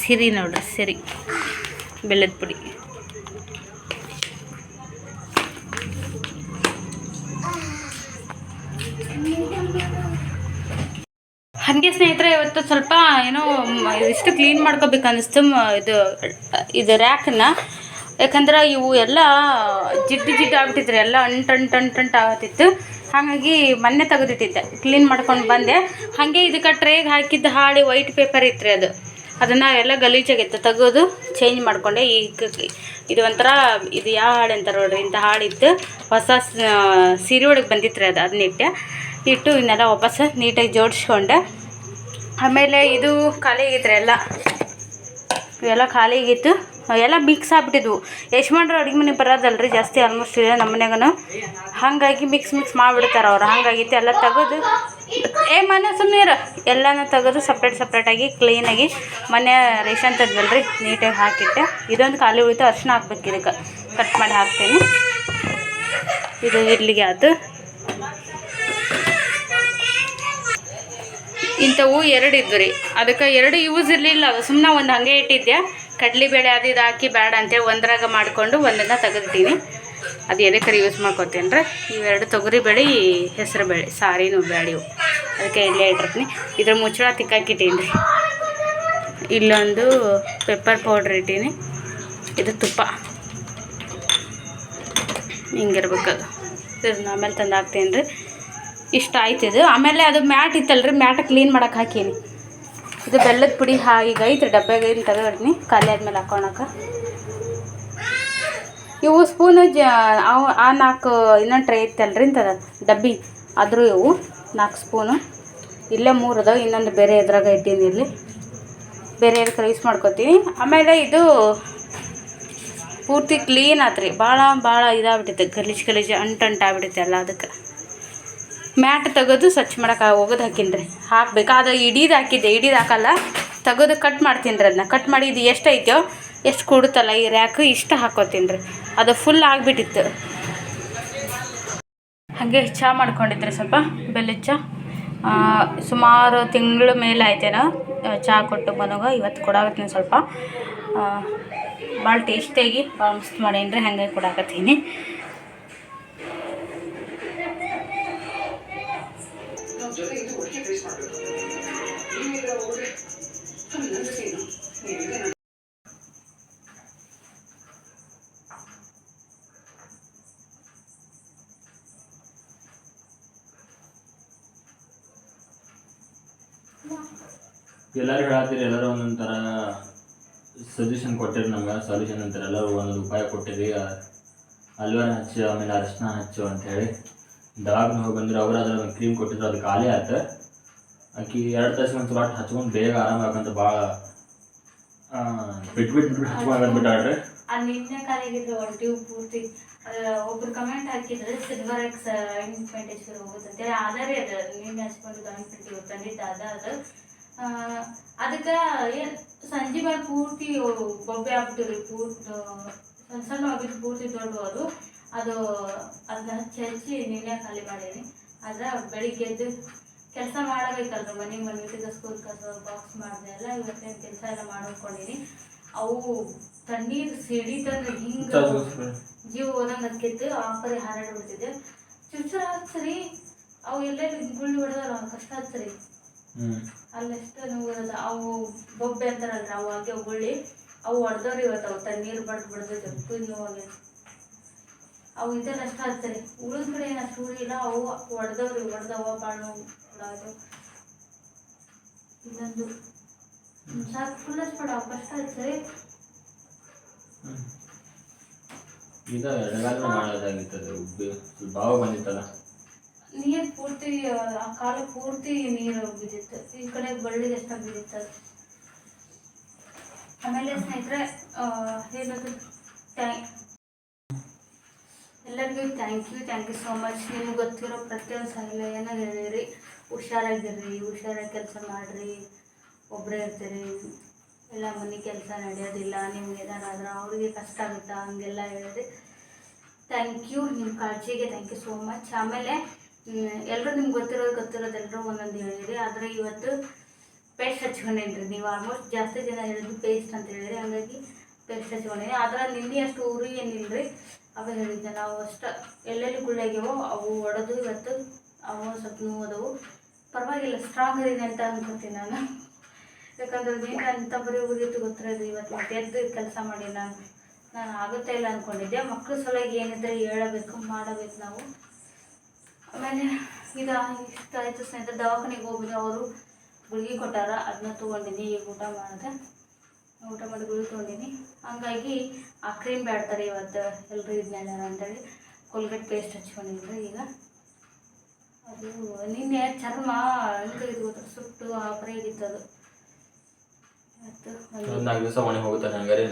ಸಿರಿ ನೋಡ್ರಿ, ಸಿರಿ. ಬೆಲ್ಲದ ಪುಡಿ. ಹಾಗೆ ಸ್ನೇಹಿತರೆ, ಇವತ್ತು ಸ್ವಲ್ಪ ಏನೋ ಇಷ್ಟು ಕ್ಲೀನ್ ಮಾಡ್ಕೋಬೇಕು ಅನ್ನಿಸ್ತು ಇದು ಇದು ರ್ಯಾಕನ್ನ ಯಾಕಂದ್ರೆ ಇವು ಎಲ್ಲ ಜಿಡ್ಡು ಜಿಡ್ಡು ಆಗ್ಬಿಟ್ಟಿದ್ರೆ, ಎಲ್ಲ ಅಂಟು ಅಂಟು ಅಂಟು ಆಗತ್ತಿತ್ತು. ಹಾಗಾಗಿ ಮೊನ್ನೆ ತೆಗೆದಿಟ್ಟಿದ್ದೆ ಕ್ಲೀನ್ ಮಾಡ್ಕೊಂಡು ಬಂದೆ. ಹಾಗೆ ಇದಕ್ಕೆ ಟ್ರೇಗೆ ಹಾಕಿದ್ದು ಹಾಳಿ ವೈಟ್ ಪೇಪರ್ ಇತ್ತು ಅದು. ಅದನ್ನು ಎಲ್ಲ ಗಲೀಜಾಗಿತ್ತು, ತೆಗೆದು ಚೇಂಜ್ ಮಾಡಿಕೊಂಡೆ. ಈಗ ಇದು ಒಂಥರ, ಇದು ಯಾವ ಹಾಳೆ ಅಂತಾರೆ ನೋಡ್ರಿ, ಇಂಥ ಹಾಳಿತ್ತು ಹೊಸ ಸೀರೆ ಒಳಗೆ ಬಂದಿತ್ತು ರೀ ಅದು ಅದನ್ನಿಟ್ಟೆ ಇಟ್ಟು. ಇನ್ನೆಲ್ಲ ವಾಪಸ್ ನೀಟಾಗಿ ಜೋಡಿಸ್ಕೊಂಡೆ. ಆಮೇಲೆ ಇದು ಖಾಲಿ ಆಗಿತ್ತು ಎಲ್ಲ. ಇವೆಲ್ಲ ಖಾಲಿ ಆಗಿತ್ತು. ಎಲ್ಲ ಮಿಕ್ಸ್ ಆಗ್ಬಿಟ್ಟಿದ್ವು. ಯಶ್ಮಂಡ್ರು ಅಡುಗೆ ಮನೆ ಬರೋದಲ್ರಿ ಜಾಸ್ತಿ ಆಲ್ಮೋಸ್ಟ್ ಇದೆ ನಮ್ಮ ಮನ್ಯಾಗನು ಹಾಗಾಗಿ ಮಿಕ್ಸ್ ಮಿಕ್ಸ್ ಮಾಡಿಬಿಡ್ತಾರೆ ಅವ್ರು. ಹಾಗಾಗಿತ್ತು ಎಲ್ಲ ತೆಗೆದು ಏ ಮನೆ ಸುಮ್ಮನೆ ಎಲ್ಲನೂ ತೆಗೆದು ಸಪ್ರೇಟ್ ಸಪ್ರೇಟಾಗಿ ಕ್ಲೀನಾಗಿ ಮನೆ ರೇಷನ್ ತೆಗ್ದಲ್ರಿ ನೀಟಾಗಿ ಹಾಕಿಟ್ಟೆ. ಇದೊಂದು ಖಾಲಿ ಉಳಿತು ಅರ್ಶಿನ ಹಾಕ್ಬೇಕು ಇದಕ್ಕೆ. ಕಟ್ ಮಾಡಿ ಹಾಕ್ತೀನಿ. ಇದು ಇಡ್ಲಿಗೆ ಆಯ್ತು. ಇಂಥವು ಎರಡು ಇದ್ವು ರೀ. ಅದಕ್ಕೆ ಎರಡು ಯೂಸ್ ಇರಲಿಲ್ಲ. ಅದು ಸುಮ್ಮನೆ ಒಂದು ಹಾಗೆ ಇಟ್ಟಿದ್ದೆ ಕಡಲೆಬೇಳೆ ಅದು ಇದು ಹಾಕಿ ಬೇಡ ಅಂತೇಳಿ ಒಂದ್ರಾಗ ಮಾಡಿಕೊಂಡು ಒಂದನ್ನು ತೆಗೆದಿಟ್ಟೀನಿ ಅದು ಎದಕ್ಕೆ ಯೂಸ್ ಮಾಡ್ಕೊತೀನಿ ರೀ ಇವೆರಡು ತೊಗರಿ ಬೇಳೆ ಹೆಸರು ಬೇಳೆ ಸಾರಿನೂ ಬೇಳೆ ಇವು. ಅದಕ್ಕೆ ಇಲ್ಲೇ ಇಟ್ಟಿರ್ತೀನಿ. ಇದ್ರ ಮುಚ್ಚಳ ತಿಕ್ಕಾಕಿಟ್ಟೀನಿ ರೀ. ಇಲ್ಲೊಂದು ಪೆಪ್ಪರ್ ಪೌಡ್ರ್ ಇಟ್ಟೀನಿ. ಇದು ತುಪ್ಪ. ಹಿಂಗಿರ್ಬೇಕದು ಇದನ್ನ ಆಮೇಲೆ ತಂದು ಹಾಕ್ತೀನಿ ರೀ. ಇಷ್ಟ ಆಯ್ತು ಇದು. ಆಮೇಲೆ ಅದು ಮ್ಯಾಟ್ ಇತ್ತಲ್ರಿ, ಮ್ಯಾಟ್ ಕ್ಲೀನ್ ಮಾಡೋಕೆ ಹಾಕೀನಿ. ಇದು ಬೆಲ್ಲದ ಪುಡಿ, ಹಾಗೆ ಐತ್ರಿ ಡಬ್ಬೆಗೆ ಏನು ತೆಗೆದಿಡ್ತೀನಿ ಖಾಲಿ ಆದ್ಮೇಲೆ ಹಾಕೋಣಕ ಇವು ಸ್ಪೂನು ಜ, ಅವು, ಆ ನಾಲ್ಕು ಇನ್ನೊಂದು ಟ್ರೈ ಇತ್ತಲ್ರಿ ಇಂಥದ ಡಬ್ಬಿ. ಆದರೂ ಇವು ನಾಲ್ಕು ಸ್ಪೂನು ಇಲ್ಲೇ ಮೂರು ಅದಾವೆ, ಇನ್ನೊಂದು ಬೇರೆ ಎದ್ರಾಗ ಇಟ್ಟೀನಿ ಇಲ್ಲಿ. ಬೇರೆ ಎದಕ್ಕೆ ಯೂಸ್ ಮಾಡ್ಕೊತೀನಿ. ಆಮೇಲೆ ಇದು ಪೂರ್ತಿ ಕ್ಲೀನ್ ಆತ್ರಿ. ಭಾಳ ಭಾಳ ಇದಾಗ್ಬಿಟ್ಟೈತೆ ಗಲೀಜು ಗಲೀಜು ಅಂಟು ಎಲ್ಲ ಅದಕ್ಕೆ. ಮ್ಯಾಟ್ ತೆಗೆದು ಸ್ವಚ್ಛ ಮಾಡೋಕೆ ಒಗದು ಹಾಕಿನ್ರಿ ಹಾಕ್ಬೇಕು. ಅದು ಇಡೀದು ಹಾಕಿದ್ದೆ. ಇಡೀದು ಹಾಕಲ್ಲ. ತೆಗೆದು ಕಟ್ ಮಾಡ್ತೀನಿ ಅದನ್ನ ಕಟ್ ಮಾಡಿ ಎಷ್ಟು ಐತೋ ಎಷ್ಟು ಕೊಡುತ್ತಲ್ಲ ಈ ರ್ಯಾಕು ಇಷ್ಟು ಹಾಕೋತೀನಿ ರೀ. ಅದು ಫುಲ್ ಆಗಿಬಿಟ್ಟಿತ್ತು. ಹಾಗೆ ಚಹಾ ಮಾಡ್ಕೊಂಡಿದ್ರಿ ಸ್ವಲ್ಪ. ಬೆಲ್ಲದ ಚಹಾ ಸುಮಾರು ತಿಂಗಳ ಮೇಲೆ ಆಯ್ತೇನೋ. ಚಹಾ ಕೊಟ್ಟು ಮನಗ ಇವತ್ತು ಕೊಡಾಕತ್ತೀನಿ ಸ್ವಲ್ಪ. ಭಾಳ ಟೇಸ್ಟಿಯಾಗಿ ಭಾಳ ಮಸ್ತ್ ಮಾಡೀನಿ ರೀ ಹಾಗೆ ಕೊಡಾಕತ್ತೀನಿ. ಎಲ್ಲರೂ ಹೇಳತ್ತೀರಿ ಎಲ್ಲರೂ ಒಂದೊಂದು ಥರ ಸಜೆಷನ್ ಕೊಟ್ಟಿರಿ ನಮ್ಗೆ ಸೊಲ್ಯೂಷನ್ ಅಂತಾರೆ. ಎಲ್ಲರೂ ಒಂದೊಂದು ಉಪಾಯ ಕೊಟ್ಟಿರಿ. ಅಲ್ವಾನ ಹಚ್ಚು ಆಮೇಲೆ ಅರಿಶಿನ ಹಚ್ಚು ಅಂಥೇಳಿ ದವಾಖಾನೆ ಹೋಗಿ ಬಂದ್ರೆ ಅವ್ರು ಅದ್ರ ಒಂದು ಕ್ರೀಮ್ ಕೊಟ್ಟಿದ್ರು ಅದು ಖಾಲಿ ಆಯ್ತು. ಆಕಿ ಎರಡು ತಾಸು ಒಂದು ಸ್ವಲ್ಪ ಹಚ್ಕೊಂಡು ಬೇಗ ಆರಾಮ ಆಗಂತ ಭಾಳ ಬಿಟ್ಟು ಬಿಟ್ಟು ಬಿಟ್ಟು ಹಚ್ಕೊಂಡು ಬಿಟ್ಟಾಡ್ರಿ ಆ ನಿನ್ನೆ ಕಾಲಿಗಿದ್ರು ಒಂದು ಟ್ಯೂಬ್ ಪೂರ್ತಿ ಒಬ್ರು ಕಮೆಂಟ್ ಹಾಕಿದ್ರೆ ಸಿಲ್ವರ್ ಎಕ್ಸ್ ಆಯಿಂಟ್ಮೆಂಟ್ ಎಷ್ಟು ಹೋಗುತ್ತೆ ಅಂತೇಳಿ ಆದರೆ ಅದು ನಿನ್ನೆ ಹಚ್ಕೊಂಡು ಆಯಿಂಟ್ಮೆಂಟ್ ತಂದಿದ್ದ ಅದ ಅದು ಅದಕ್ಕೆ ಏನು ಸಂಜೆ ಬಾರಿ ಪೂರ್ತಿ ಬೊಬ್ಬೆ ಆಗ್ಬಿಟ್ಟಿರಿ ಪೂರ್ತಿ ಸಣ್ಣ ಸಣ್ಣ ಆಗಿದ್ದು ಪೂರ್ತಿ ದೊಡ್ಡ ಅದು. ಅದು ಅದನ್ನ ಹಚ್ಚಿ ಹಚ್ಚಿ ನಿನ್ನೆ ಖಾಲಿ ಮಾಡೀನಿ. ಆದ್ರೆ ಬೆಳಿಗ್ಗೆ ಎದ್ದು ಕೆಲಸ ಮಾಡಬೇಕಲ್ರಿ ಮನೆ ಮನೆಗೆ ಸ್ಕೂಲ್ ಕಸ ಬಾಕ್ಸ್ ಮಾಡಿದೆ ಎಲ್ಲ ಇವತ್ತೇನು ಕೆಲಸ ಎಲ್ಲ ಮಾಡ್ಕೊಂಡಿನಿ. ಅವು ತಣ್ಣೀರು ಸಿಡಿತಂದ್ರೆ ಹಿಂಗೆ ಜೀವ ಹೋದಂಗೆ ಅದಕ್ಕಿತ್ತು ಆಫರಿ ಹಾರಾಡ್ಬಿಡ್ತಿದ್ದೆ. ಹಾರಾಡಿ ಬಿಡ್ತಿದ್ದೆ ಚುಚ್ಚು ಹಚ್ರಿ ಅವು ಎಲ್ಲೆಲ್ಲಿ ಗುಳ್ಳಿ ಹೊಡೆದಲ್ಲ ಕಷ್ಟ ಹ್ಞೂ ಅಲ್ಲೆಷ್ಟು ನೋವು ಅವು ಬೊಬ್ಬೆ ಅಂತಾರಲ್ರಿ ಅವು ಹಾಗೆ ಗುಳ್ಳಿ ಅವು ಹೊಡೆದವ್ರಿ ಇವತ್ತು ಅವು ತಣ್ಣೀರು ಬಡ್ದು ಬಡ್ದು ಕುಯ್ದು ನೋವಾಗೆ ಅವು ಇದೆಲ್ಲ ಅಷ್ಟು ಹಚ್ತಾರೆ ಉಳಿದ ಕಡೆ ಏನು ಅಷ್ಟು ಉಳಿಲ್ಲ ಅವು ಹೊಡೆದವ್ರಿ ಹೊಡೆದವ ಭಾಳ ನೋವು ಇನ್ನೊಂದು. ಸಾಕು ಫುಲ್ ಹಚ್ಬೇಡ ಅವು ಕಷ್ಟ ಹಚ್ರಿ ಇದು ಎಡಗಾಲ ಮಾಡೋದಾಗಿತ್ತು ಅದು ಬಂದಿತ್ತಲ್ಲ. ನೀರು ಪೂರ್ತಿ, ಆ ಕಾಲ ಪೂರ್ತಿ ನೀರು ಬಿದ್ದಿತ್ತು. ಈ ಕಡೆ ಬಳ್ಳಿಗೆ ಎಷ್ಟು ಬಿದ್ದಿತ್ತು ಆಮೇಲೆ ಸ್ನೇಹಿತರೆ ಹೇಳಬೇಕು ಥ್ಯಾಂಕ್ ಎಲ್ಲರಿಗೂ thank you thank you so much ನಿಮ್ಗೆ ಗೊತ್ತಿರೋ ಪ್ರತಿಯೊಂದು ಸಲಹೆನ ಹೇಳಿರಿ? ಹುಷಾರಾಗಿರ್ರಿ, ಹುಷಾರಾಗಿ ಕೆಲಸ ಮಾಡಿರಿ ಒಬ್ಬರೇ ಇರ್ತೀರಿ. ಎಲ್ಲ ಮನೆ ಕೆಲಸ ನಡೆಯೋದಿಲ್ಲ ನಿಮ್ಗೆ ಏನಾರಾದ್ರೆ ಅವ್ರಿಗೆ ಕಷ್ಟ ಆಗುತ್ತಾ? ಹಂಗೆಲ್ಲ ಹೇಳಿರಿ. ಥ್ಯಾಂಕ್ ಯು ನಿಮ್ಮ ಕಾಳಜಿಗೆ ಥ್ಯಾಂಕ್ ಯು ಸೋ ಮಚ್ ಆಮೇಲೆ ಎಲ್ಲರೂ ನಿಮ್ಗೆ ಗೊತ್ತಿರೋದು ಗೊತ್ತಿರೋದು ಎಲ್ಲರೂ ಒಂದೊಂದು ಹೇಳಿರಿ. ಆದರೆ ಇವತ್ತು ಪೇಸ್ಟ್ ಹಚ್ಕೊಂಡೇನ್ರಿ ನೀವು ಆಲ್ಮೋಸ್ಟ್ ಜಾಸ್ತಿ ಜನ ಹೇಳಿದ್ರು ಪೇಸ್ಟ್ ಅಂತ ಹೇಳಿರಿ. ಹಾಗಾಗಿ ಪೇಸ್ಟ್ ಹಚ್ಕೊಂಡೇನಿ. ಆದ್ರೆ ನಿನ್ನೆ ಅಷ್ಟು ಉರಿ ರೀ ಅವ ಹೇಳಿದ್ದೆ. ನಾವು ಅಷ್ಟು ಎಲ್ಲೆಲ್ಲಿ ಗುಳ್ಳಾಗ್ಯವೋ ಅವು ಒಡೆದು ಇವತ್ತು ಅವು ಸ್ವಲ್ಪ ನೋವು ಪರವಾಗಿಲ್ಲ ಸ್ಟ್ರಾಂಗ್ ಇದೆ ಅಂತ ಅನ್ಕೋತೀನಿ ನಾನು. ಯಾಕಂದ್ರೆ ನೀನು ಅಂತ ಬರೀ ಉರಿಯಿತು ಗೊತ್ತಿರೋದು ಇವತ್ತು ಮತ್ತೆ ಎದ್ದು ಕೆಲಸ ಮಾಡಿ ನಾನು ನಾನು ಆಗುತ್ತೆ ಇಲ್ಲ ಅಂದ್ಕೊಂಡಿದ್ದೆ ಮಕ್ಕಳ ಸಲುವಾಗಿ ಏನಿದ್ರೆ ಹೇಳಬೇಕು, ಮಾಡಬೇಕು ನಾವು. ಆಮೇಲೆ ಇಷ್ಟ ಆಯಿತು ಸ್ನೇಹಿತರೆ, ದವಾಖಾನೆಗೆ ಹೋಗಿದ್ದು ಅವರು ಗುಳಿಗೆ ಕೊಟ್ಟಾರ. ಅದನ್ನ ತೊಗೊಂಡಿನಿ, ಈಗ ಊಟ ಮಾಡಿದೆ. ಊಟ ಮಾಡಿ ಗುಳಿಗೆ ತೊಗೊಂಡಿನಿ. ಹಂಗಾಗಿ ಆ ಕ್ರೀಮ್ ಬೇಡ್ತಾರೆ ಇವತ್ತು. ಎಲ್ಲರೂ ಇದನ್ನೆಲ್ಲ ಅಂತೇಳಿ ಕೋಲ್ಗೇಟ್ ಪೇಸ್ಟ್ ಹಚ್ಕೊಂಡಿದ್ರು ಈಗ. ಅದು ನಿನ್ನೆ ಚರ್ಮ ಹೆಂಗೆ ಇದು ಸುಟ್ಟು ಆ ಆಗಿತ್ತು ಅದು. ನಾಲ್ಕು ದಿವಸ ಮನೆಗೆ ಹೋಗುತ್ತಾನೆ ಹಂಗಾರೆ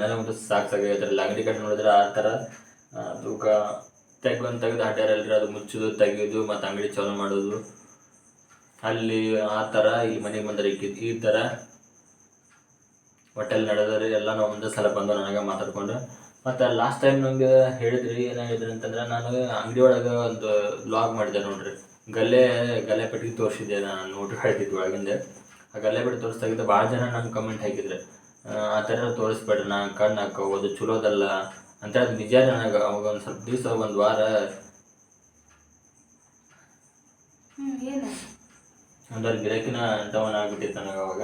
ಸಾಕು ಲಂಗಡಿ ಕಡೆ ನೋಡಿದ್ರೆ ಆ ಥರ ತೂಕ ತೆಗ್ದು ತೆಗೆದು ಹಾಟ್ಯಾರಲ್ರಿ ಅದು ಮುಚ್ಚೋದು ತೆಗೆಯೋದು ಮತ್ತು ಅಂಗಡಿ ಚಾಲೂ ಮಾಡೋದು. ಅಲ್ಲಿ ಆ ಥರ ಇಲ್ಲಿ ಮನೆಗೆ ಬಂದರೆ ಈ- ಥರ ಹೋಟೆಲ್ ನಡೆದರೆ ಎಲ್ಲ ನಾವು ಒಂದೇ ಸಲ ಬಂದು ನನಗೆ ಮಾತಾಡ್ಕೊಂಡು. ಮತ್ತು ಲಾಸ್ಟ್ ಟೈಮ್ ನಂಗೆ ಹೇಳಿದ್ರಿ, ಏನು ಹೇಳಿದ್ರಿ ಅಂತಂದ್ರೆ ನಾನು ಅಂಗಡಿ ಒಳಗೆ ಒಂದು ಬ್ಲಾಗ್ ಮಾಡಿದೆ ನೋಡ್ರಿ. ಗಲ್ಲೆ ಗಲ್ಲೆ ಪೆಟ್ಟಿಗೆ ತೋರಿಸಿದ್ದೆ ನಾನು ನೋಡ್ರಿ ಹೇಳ್ತಿದ್ದೆ ಒಳಗಿಂದ. ಆ ಗಲ್ಲೆ ಬಿಟ್ಟು ತೋರಿಸ್ದಾಗಿದ್ದ ಭಾಳ ಜನ ನಂಗೆ ಕಮೆಂಟ್ ಹಾಕಿದ್ರು. ಆ ಥರ ತೋರಿಸ್ಬೇಡ್ರಿ, ನಾನು ಕಣ್ಣು ಹಾಕೋದು ಚಲೋದಲ್ಲ. ಅಂತ ಅದು ನಿಜ ನನಗೆ ಅವಾಗ ಒಂದು ಸ್ವಲ್ಪ ದಿವಸ ಒಂದು ವಾರ. ಅಂದ್ರೆ ಗಿರಕಿನ ಡೌನ್ ಆಗಿಬಿಟ್ಟಿತ್ತು ನನಗೆ ಅವಾಗ.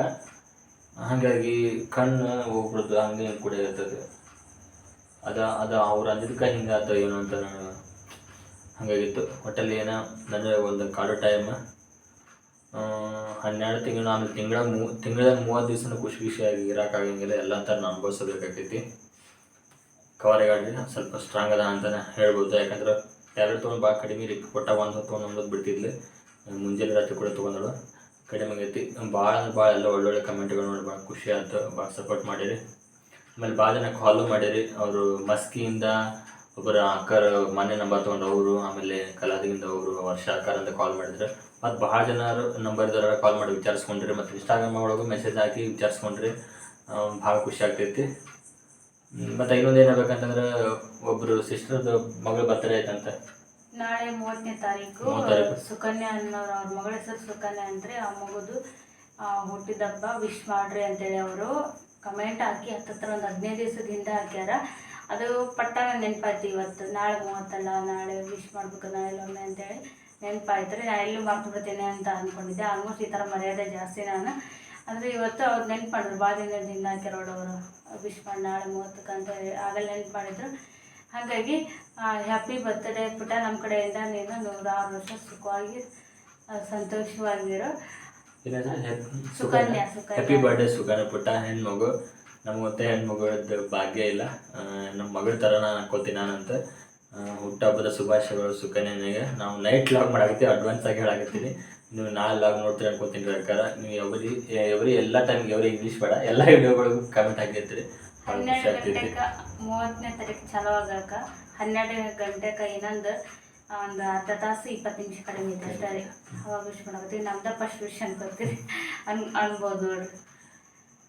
ಹಾಗಾಗಿ ಕಣ್ಣು ಹೋಗ್ಬಿಡ್ತು ಹಂಗೆ ಕೂಡ ಇರ್ತದೆ. ಅದ ಅದ ಅವ್ರು ಅಂದಿದ್ದಕ್ಕೆ ಹಿಂಗೆ ಆತ ಏನು ಅಂತ ನಾನು ಹಾಗಾಗಿತ್ತು. ಒಟ್ಟಲ್ಲಿ ಏನೋ ನನಗೆ ಒಂದು ಕಾಡು ಟೈಮ್ ಹನ್ನೆರಡು ತಿಂಗಳು ಆಮೇಲೆ ತಿಂಗಳ ಮೂ ತಿಂಗಳ ಮೂವತ್ತು ದಿವಸನೂ ಖುಷಿ ಖುಷಿಯಾಗಿ ಇರೋಕ್ಕಾಗಂಗಿಲ್ಲ ಎಲ್ಲ ಥರ ನಾನು ಕವರೆಗಾಡ್ರಿ ಸ್ವಲ್ಪ ಸ್ಟ್ರಾಂಗ್ ಅದ ಅಂತಲೇ ಹೇಳ್ಬೋದು. ಯಾಕಂದ್ರೆ ಎರಡು ತೊಗೊಂಡು ಭಾಳ ಕಡಿಮೆ ರೀ ಕೊಟ್ಟ ಒಂದು ಹೊತ್ತು ತೊಗೊಂಡು ಬಿಡ್ತಿದ್ಲು. ಮುಂಜಾನೆ ರಾತ್ರಿ ಕೂಡ ತೊಗೊಂಡಳು ಕಡಿಮೆ ಆಗೈತಿ. ಭಾಳ ಅಂದ್ರೆ ಭಾಳ ಎಲ್ಲ ಒಳ್ಳೊಳ್ಳೆ ಕಮೆಂಟ್ಗಳು ನೋಡಿ, ಭಾಳ ಖುಷಿ ಆಯ್ತು, ಭಾಳ ಸಪೋರ್ಟ್ ಮಾಡಿರಿ. ಆಮೇಲೆ ಭಾಳ ಜನ ಕಾಲು ಮಾಡಿರಿ. ಅವರು ಮಸ್ಕಿಯಿಂದ ಒಬ್ಬರು ಅಕ್ಕರ ಮನೆ ನಂಬರ್ ತೊಗೊಂಡು ಅವರು, ಆಮೇಲೆ ಕಲಾದಿಗಿಂದ ಅವರು, ವರ್ಷ ಅಕ್ಕರ್ ಅಂತ ಕಾಲ್ ಮಾಡಿದ್ರು. ಮತ್ತು ಭಾಳ ಜನರು ನಂಬರ್ ಇದ್ದಾರ ಕಾಲ್ ಮಾಡಿ ವಿಚಾರಿಸ್ಕೊಂಡ್ರಿ. ಮತ್ತು ಇನ್ಸ್ಟಾಗ್ರಾಮ್ ಒಳಗೂ ಮೆಸೇಜ್ ಹಾಕಿ ವಿಚಾರಿಸ್ಕೊಂಡ್ರಿ. ಭಾಳ ಖುಷಿ ಆಗ್ತೈತಿ. ಮತ್ತು ಇನ್ನೊಂದು ಏನಾಗಬೇಕಂತಂದ್ರೆ ಒಬ್ರು ಸಿಸ್ಟರ್ದು ಮಗಳ ಬರ್ತಾರೆ ಆಯ್ತಂತೆ. ನಾಳೆ ಮೂವತ್ತನೇ ತಾರೀಕು. ಸುಕನ್ಯಾ ಅನ್ನೋರು ಅವ್ರ ಮಗಳ ಹೆಸರು ಸುಕನ್ಯಾ ಅಂದ್ರೆ ಆ ಮಗುದು ಆ, ಹುಟ್ಟಿದಬ್ಬ ವಿಶ್ ಮಾಡ್ರಿ ಅಂತೇಳಿ ಅವರು ಕಮೆಂಟ್ ಹಾಕಿ ಹತ್ತತ್ರ ಒಂದು ಹದಿನೈದು ದಿವಸದ ಹಿಂದೆ ಹಾಕ್ಯಾರ. ಅದು ಪಟ್ಟ ನೆನಪಾಯ್ತು ಇವತ್ತು. ನಾಳೆ ಮೂವತ್ತಲ್ಲ ನಾಳೆ ವಿಶ್ ಮಾಡ್ಬೇಕು ನಾಳೆ ಒಮ್ಮೆ ಅಂತೇಳಿ ನೆನಪಾಯ್ತು. ರೀ ನಾ ಎಲ್ಲೂ ಮರ್ತು ಬಿಡ್ತೇನೆ ಅಂತ ಅನ್ಕೊಂಡಿದ್ದೆ. ಆಲ್ಮೋಸ್ಟ್ ಈ ಥರ ಮರ್ಯಾದೆ ಜಾಸ್ತಿ ನಾನು. ಅಂದರೆ ಇವತ್ತು ಅವ್ರು ನೆನ್ಪು ಮಾಡಿದ್ರು ಭಾಳ ದಿನದಿಂದ ಹಾಕ್ಯಾರ ಅವರು. ವಿಶ್ ಮಾಡಿ ನಾಳೆ ಮೂವತ್ತಕ್ಕೆ ಅಂತ ಆಗಲ್ಲ ಆಗಲೇ ನೆನ್ಪು ಮಾಡಿದ್ರು ಹಾಗಾಗಿ ಹ್ಯಾಪಿ ಬರ್ತ್ಡೇ ಪುಟ ನಮ್ಮ ಕಡೆಯಿಂದ ನೀನು ನೂರಾರು ವರ್ಷ ಸುಖವಾಗಿ ಸಂತೋಷವಾಗಿರೋ. ಸಂತೋಷವಾಗಿರು ಸುಕನ್ಯಾ, ಸುಕನ್ಯಾ. ಹ್ಯಾಪಿ ಬರ್ಡೇ ಸುಕನ್ಯಾ ಪುಟ್ಟ ಹೆಣ್ಮಗು. ನಮ್ಗೆ ಮತ್ತೆ ಹೆಣ್ಮಗಳದ್ದು ಭಾಗ್ಯ ಇಲ್ಲ. ನಮ್ಮ ಮಗಳ ಥರ ನಾನು ಹಾಕೋತೀನಿ ನಾನಂತ ಹುಟ್ಟಹಬ್ಬದ ಶುಭಾಶಯಗಳು ಸುಕನ್ಯನಿಗೆ. ನಾವು ನೈಟ್ ಲಾಗ್ ಮಾಡಾಕತ್ತೀವಿ ಅಡ್ವಾನ್ಸ್ ಆಗಿ ಹೇಳಾಕತ್ತೀನಿ. ನೀವು ನಾ ಲಾಗ್ ನೋಡ್ತೀರಿ ಅನ್ಕೋತೀನಿ ಪ್ರಕಾರ ನೀವು ಎವ್ರಿ ಎವ್ರಿ ಎಲ್ಲ ಟೈಮ್ಗೆ ಎವ್ರಿ ಇಂಗ್ಲೀಷ್ ಬೇಡ ಎಲ್ಲ ವಿಡಿಯೋಗಳಿಗೂ ಕಾಮೆಂಟ್ ಹಾಕಿರ್ತೀರಿ. ಹನ್ನೆರಡು ಗಂಟೆಗೆ ಮೂವತ್ತನೇ ತಾರೀಕು ಚಲೋ ಆಗಕ್ಕ ಹನ್ನೆರಡು ಗಂಟೆಗೆ ಇನ್ನೊಂದು ಒಂದು ಅರ್ಧ ತಾಸು ಇಪ್ಪತ್ತು ನಿಮಿಷ ಕಡಿಮೆ ಇದೆ ಅಷ್ಟೇ ರೀ. ಅವಾಗ ವಿಶ್ ಮಾಡಕತ್ತೀವಿ. ನಮ್ದು ಫಸ್ಟ್ ವಿಶ್ ಅನ್ಕೋತೀರಿ ಅನ್ ಅನ್ಬೋದು ನೋಡ್ರಿ.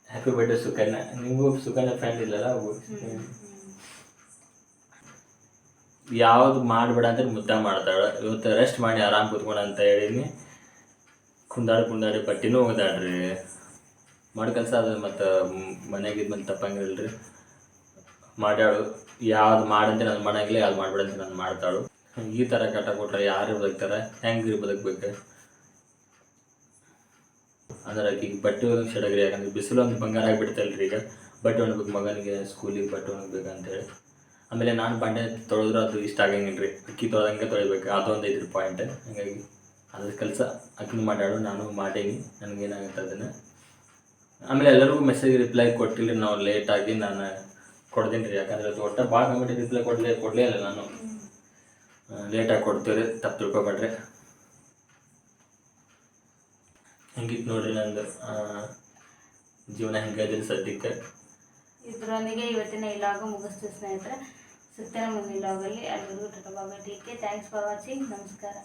Happy birthday Sukanya. ನಿಮಗೂ ಸುಕನ್ಯಾ ಫ್ರೆಂಡ್ ಇಲ್ಲಲ್ಲ ಯಾವ್ದು ಮಾಡಬೇಡ ಅಂತ ಮುದ್ದೆ ಮಾಡ್ತಾಳೆ. ಇವತ್ತು ರೆಸ್ಟ್ ಮಾಡಿ ಆರಾಮ್ ಕೂತ್ಕೊಂಡು ಅಂತ ಹೇಳಿನಿ ಕುಂದಾಡಿ ಕುಂದಾಡಿ ಪಟ್ಟಿನೂ ಓದಾಡ್ರಿ ಮಾಡಿ ಕೆಲಸ ಅದು ಮತ್ತು ಮನೆಗಿದ್ದು ಮತ್ತೆ ತಪ್ಪಂಗಿಲ್ರಿ. ಮಾಡ್ಯಾಳು. ಯಾವ್ದು ಮಾಡಂತೆ ನಾನು ಮಾಡಂಗಿಲ್ಲ ಯಾವ್ದು ಮಾಡ್ಬೇಡ ಅಂತ ನಾನು ಮಾಡ್ತಾಳು. ಈ ಥರ ಕಟ್ಟ ಕೊಟ್ರೆ ಯಾರು ಬದುಕ್ತಾರೆ ಹೆಂಗೆ ಬದುಕ್ಬೇಕು? ಅಂದ್ರೆ ಈಗ ಬಟ್ಟೆ ಒಂದು ಸಡಗ್ರಿ ಯಾಕಂದ್ರೆ ಬಿಸಿಲು ಒಂದು ಬಂಗಾರ ಆಗಿಬಿಡ್ತಲ್ರಿ ಈಗ. ಬಟ್ಟೆ ಒಣಗ್ಬೇಕು ಮಗನಿಗೆ ಸ್ಕೂಲಿಗೆ ಬಟ್ಟೆ ಒಣಗ್ಬೇಕು ಅಂತೇಳಿ ಆಮೇಲೆ ನಾನು ಬಂಡೆ ತೊಳೆದ್ರೆ ಅದು ಇಷ್ಟ ಆಗಂಗಿಲ್ಲ ರೀ ಅಕ್ಕಿ ತೊಳೆದಂಗೆ ತೊಳಿಬೇಕು, ಅದೊಂದು ಐತ್ರಿ ಪಾಯಿಂಟ್ ಹಂಗಾಗಿ ಅದ್ರ ಕೆಲಸ ಅಕ್ಕಿನ ಮಾಡ್ಯಾಡು ನಾನು ಮಾಡೇನಿ, ನನಗೇನಾಗುತ್ತೆ ಅದನ್ನು. ಆಮೇಲೆ ಎಲ್ಲರಿಗೂ ಮೆಸೇಜ್ ರಿಪ್ಲೈ ಕೊಟ್ಟಿಲ್ಲ ನಾವು ಲೇಟಾಗಿ ನಾನು ಕೊಡ್ತೀನಿ ರೀ, ಯಾಕಂದ್ರೆ ಅದು ಒಟ್ಟು ಭಾಳ ಕಮಿಟಿ ರಿಪ್ಲೈ ಕೊಡಲೇ ಕೊಡಲೇ ಇಲ್ಲ ನಾನು. ಲೇಟಾಗಿ ಕೊಡ್ತೀವಿ ತಪ್ಪು ತಿಳ್ಕೊಬೇಡ್ರಿ. ಹೆಂಗಿತ್ತು ನೋಡ್ರಿ ನಂದು ಜೀವನ ಹೆಂಗೈತಿ ಸದ್ಯಕ್ಕೆ? ಇದರೊಂದಿಗೆ ಇವತ್ತಿನ ಇಲಾಗು ಮುಗಿಸ್ತೀವಿ ಸ್ನೇಹಿತರೆ. ಸುತ್ತಿನ ಮುಂದಿನ ಇಲಾಗಲ್ಲಿ ಅಲ್ಲಿ ಟಾಟಾ ಬಾಬಾ ಟೀಕೆ ಥ್ಯಾಂಕ್ಸ್ ಫಾರ್ ವಾಚಿಂಗ್ ನಮಸ್ಕಾರ.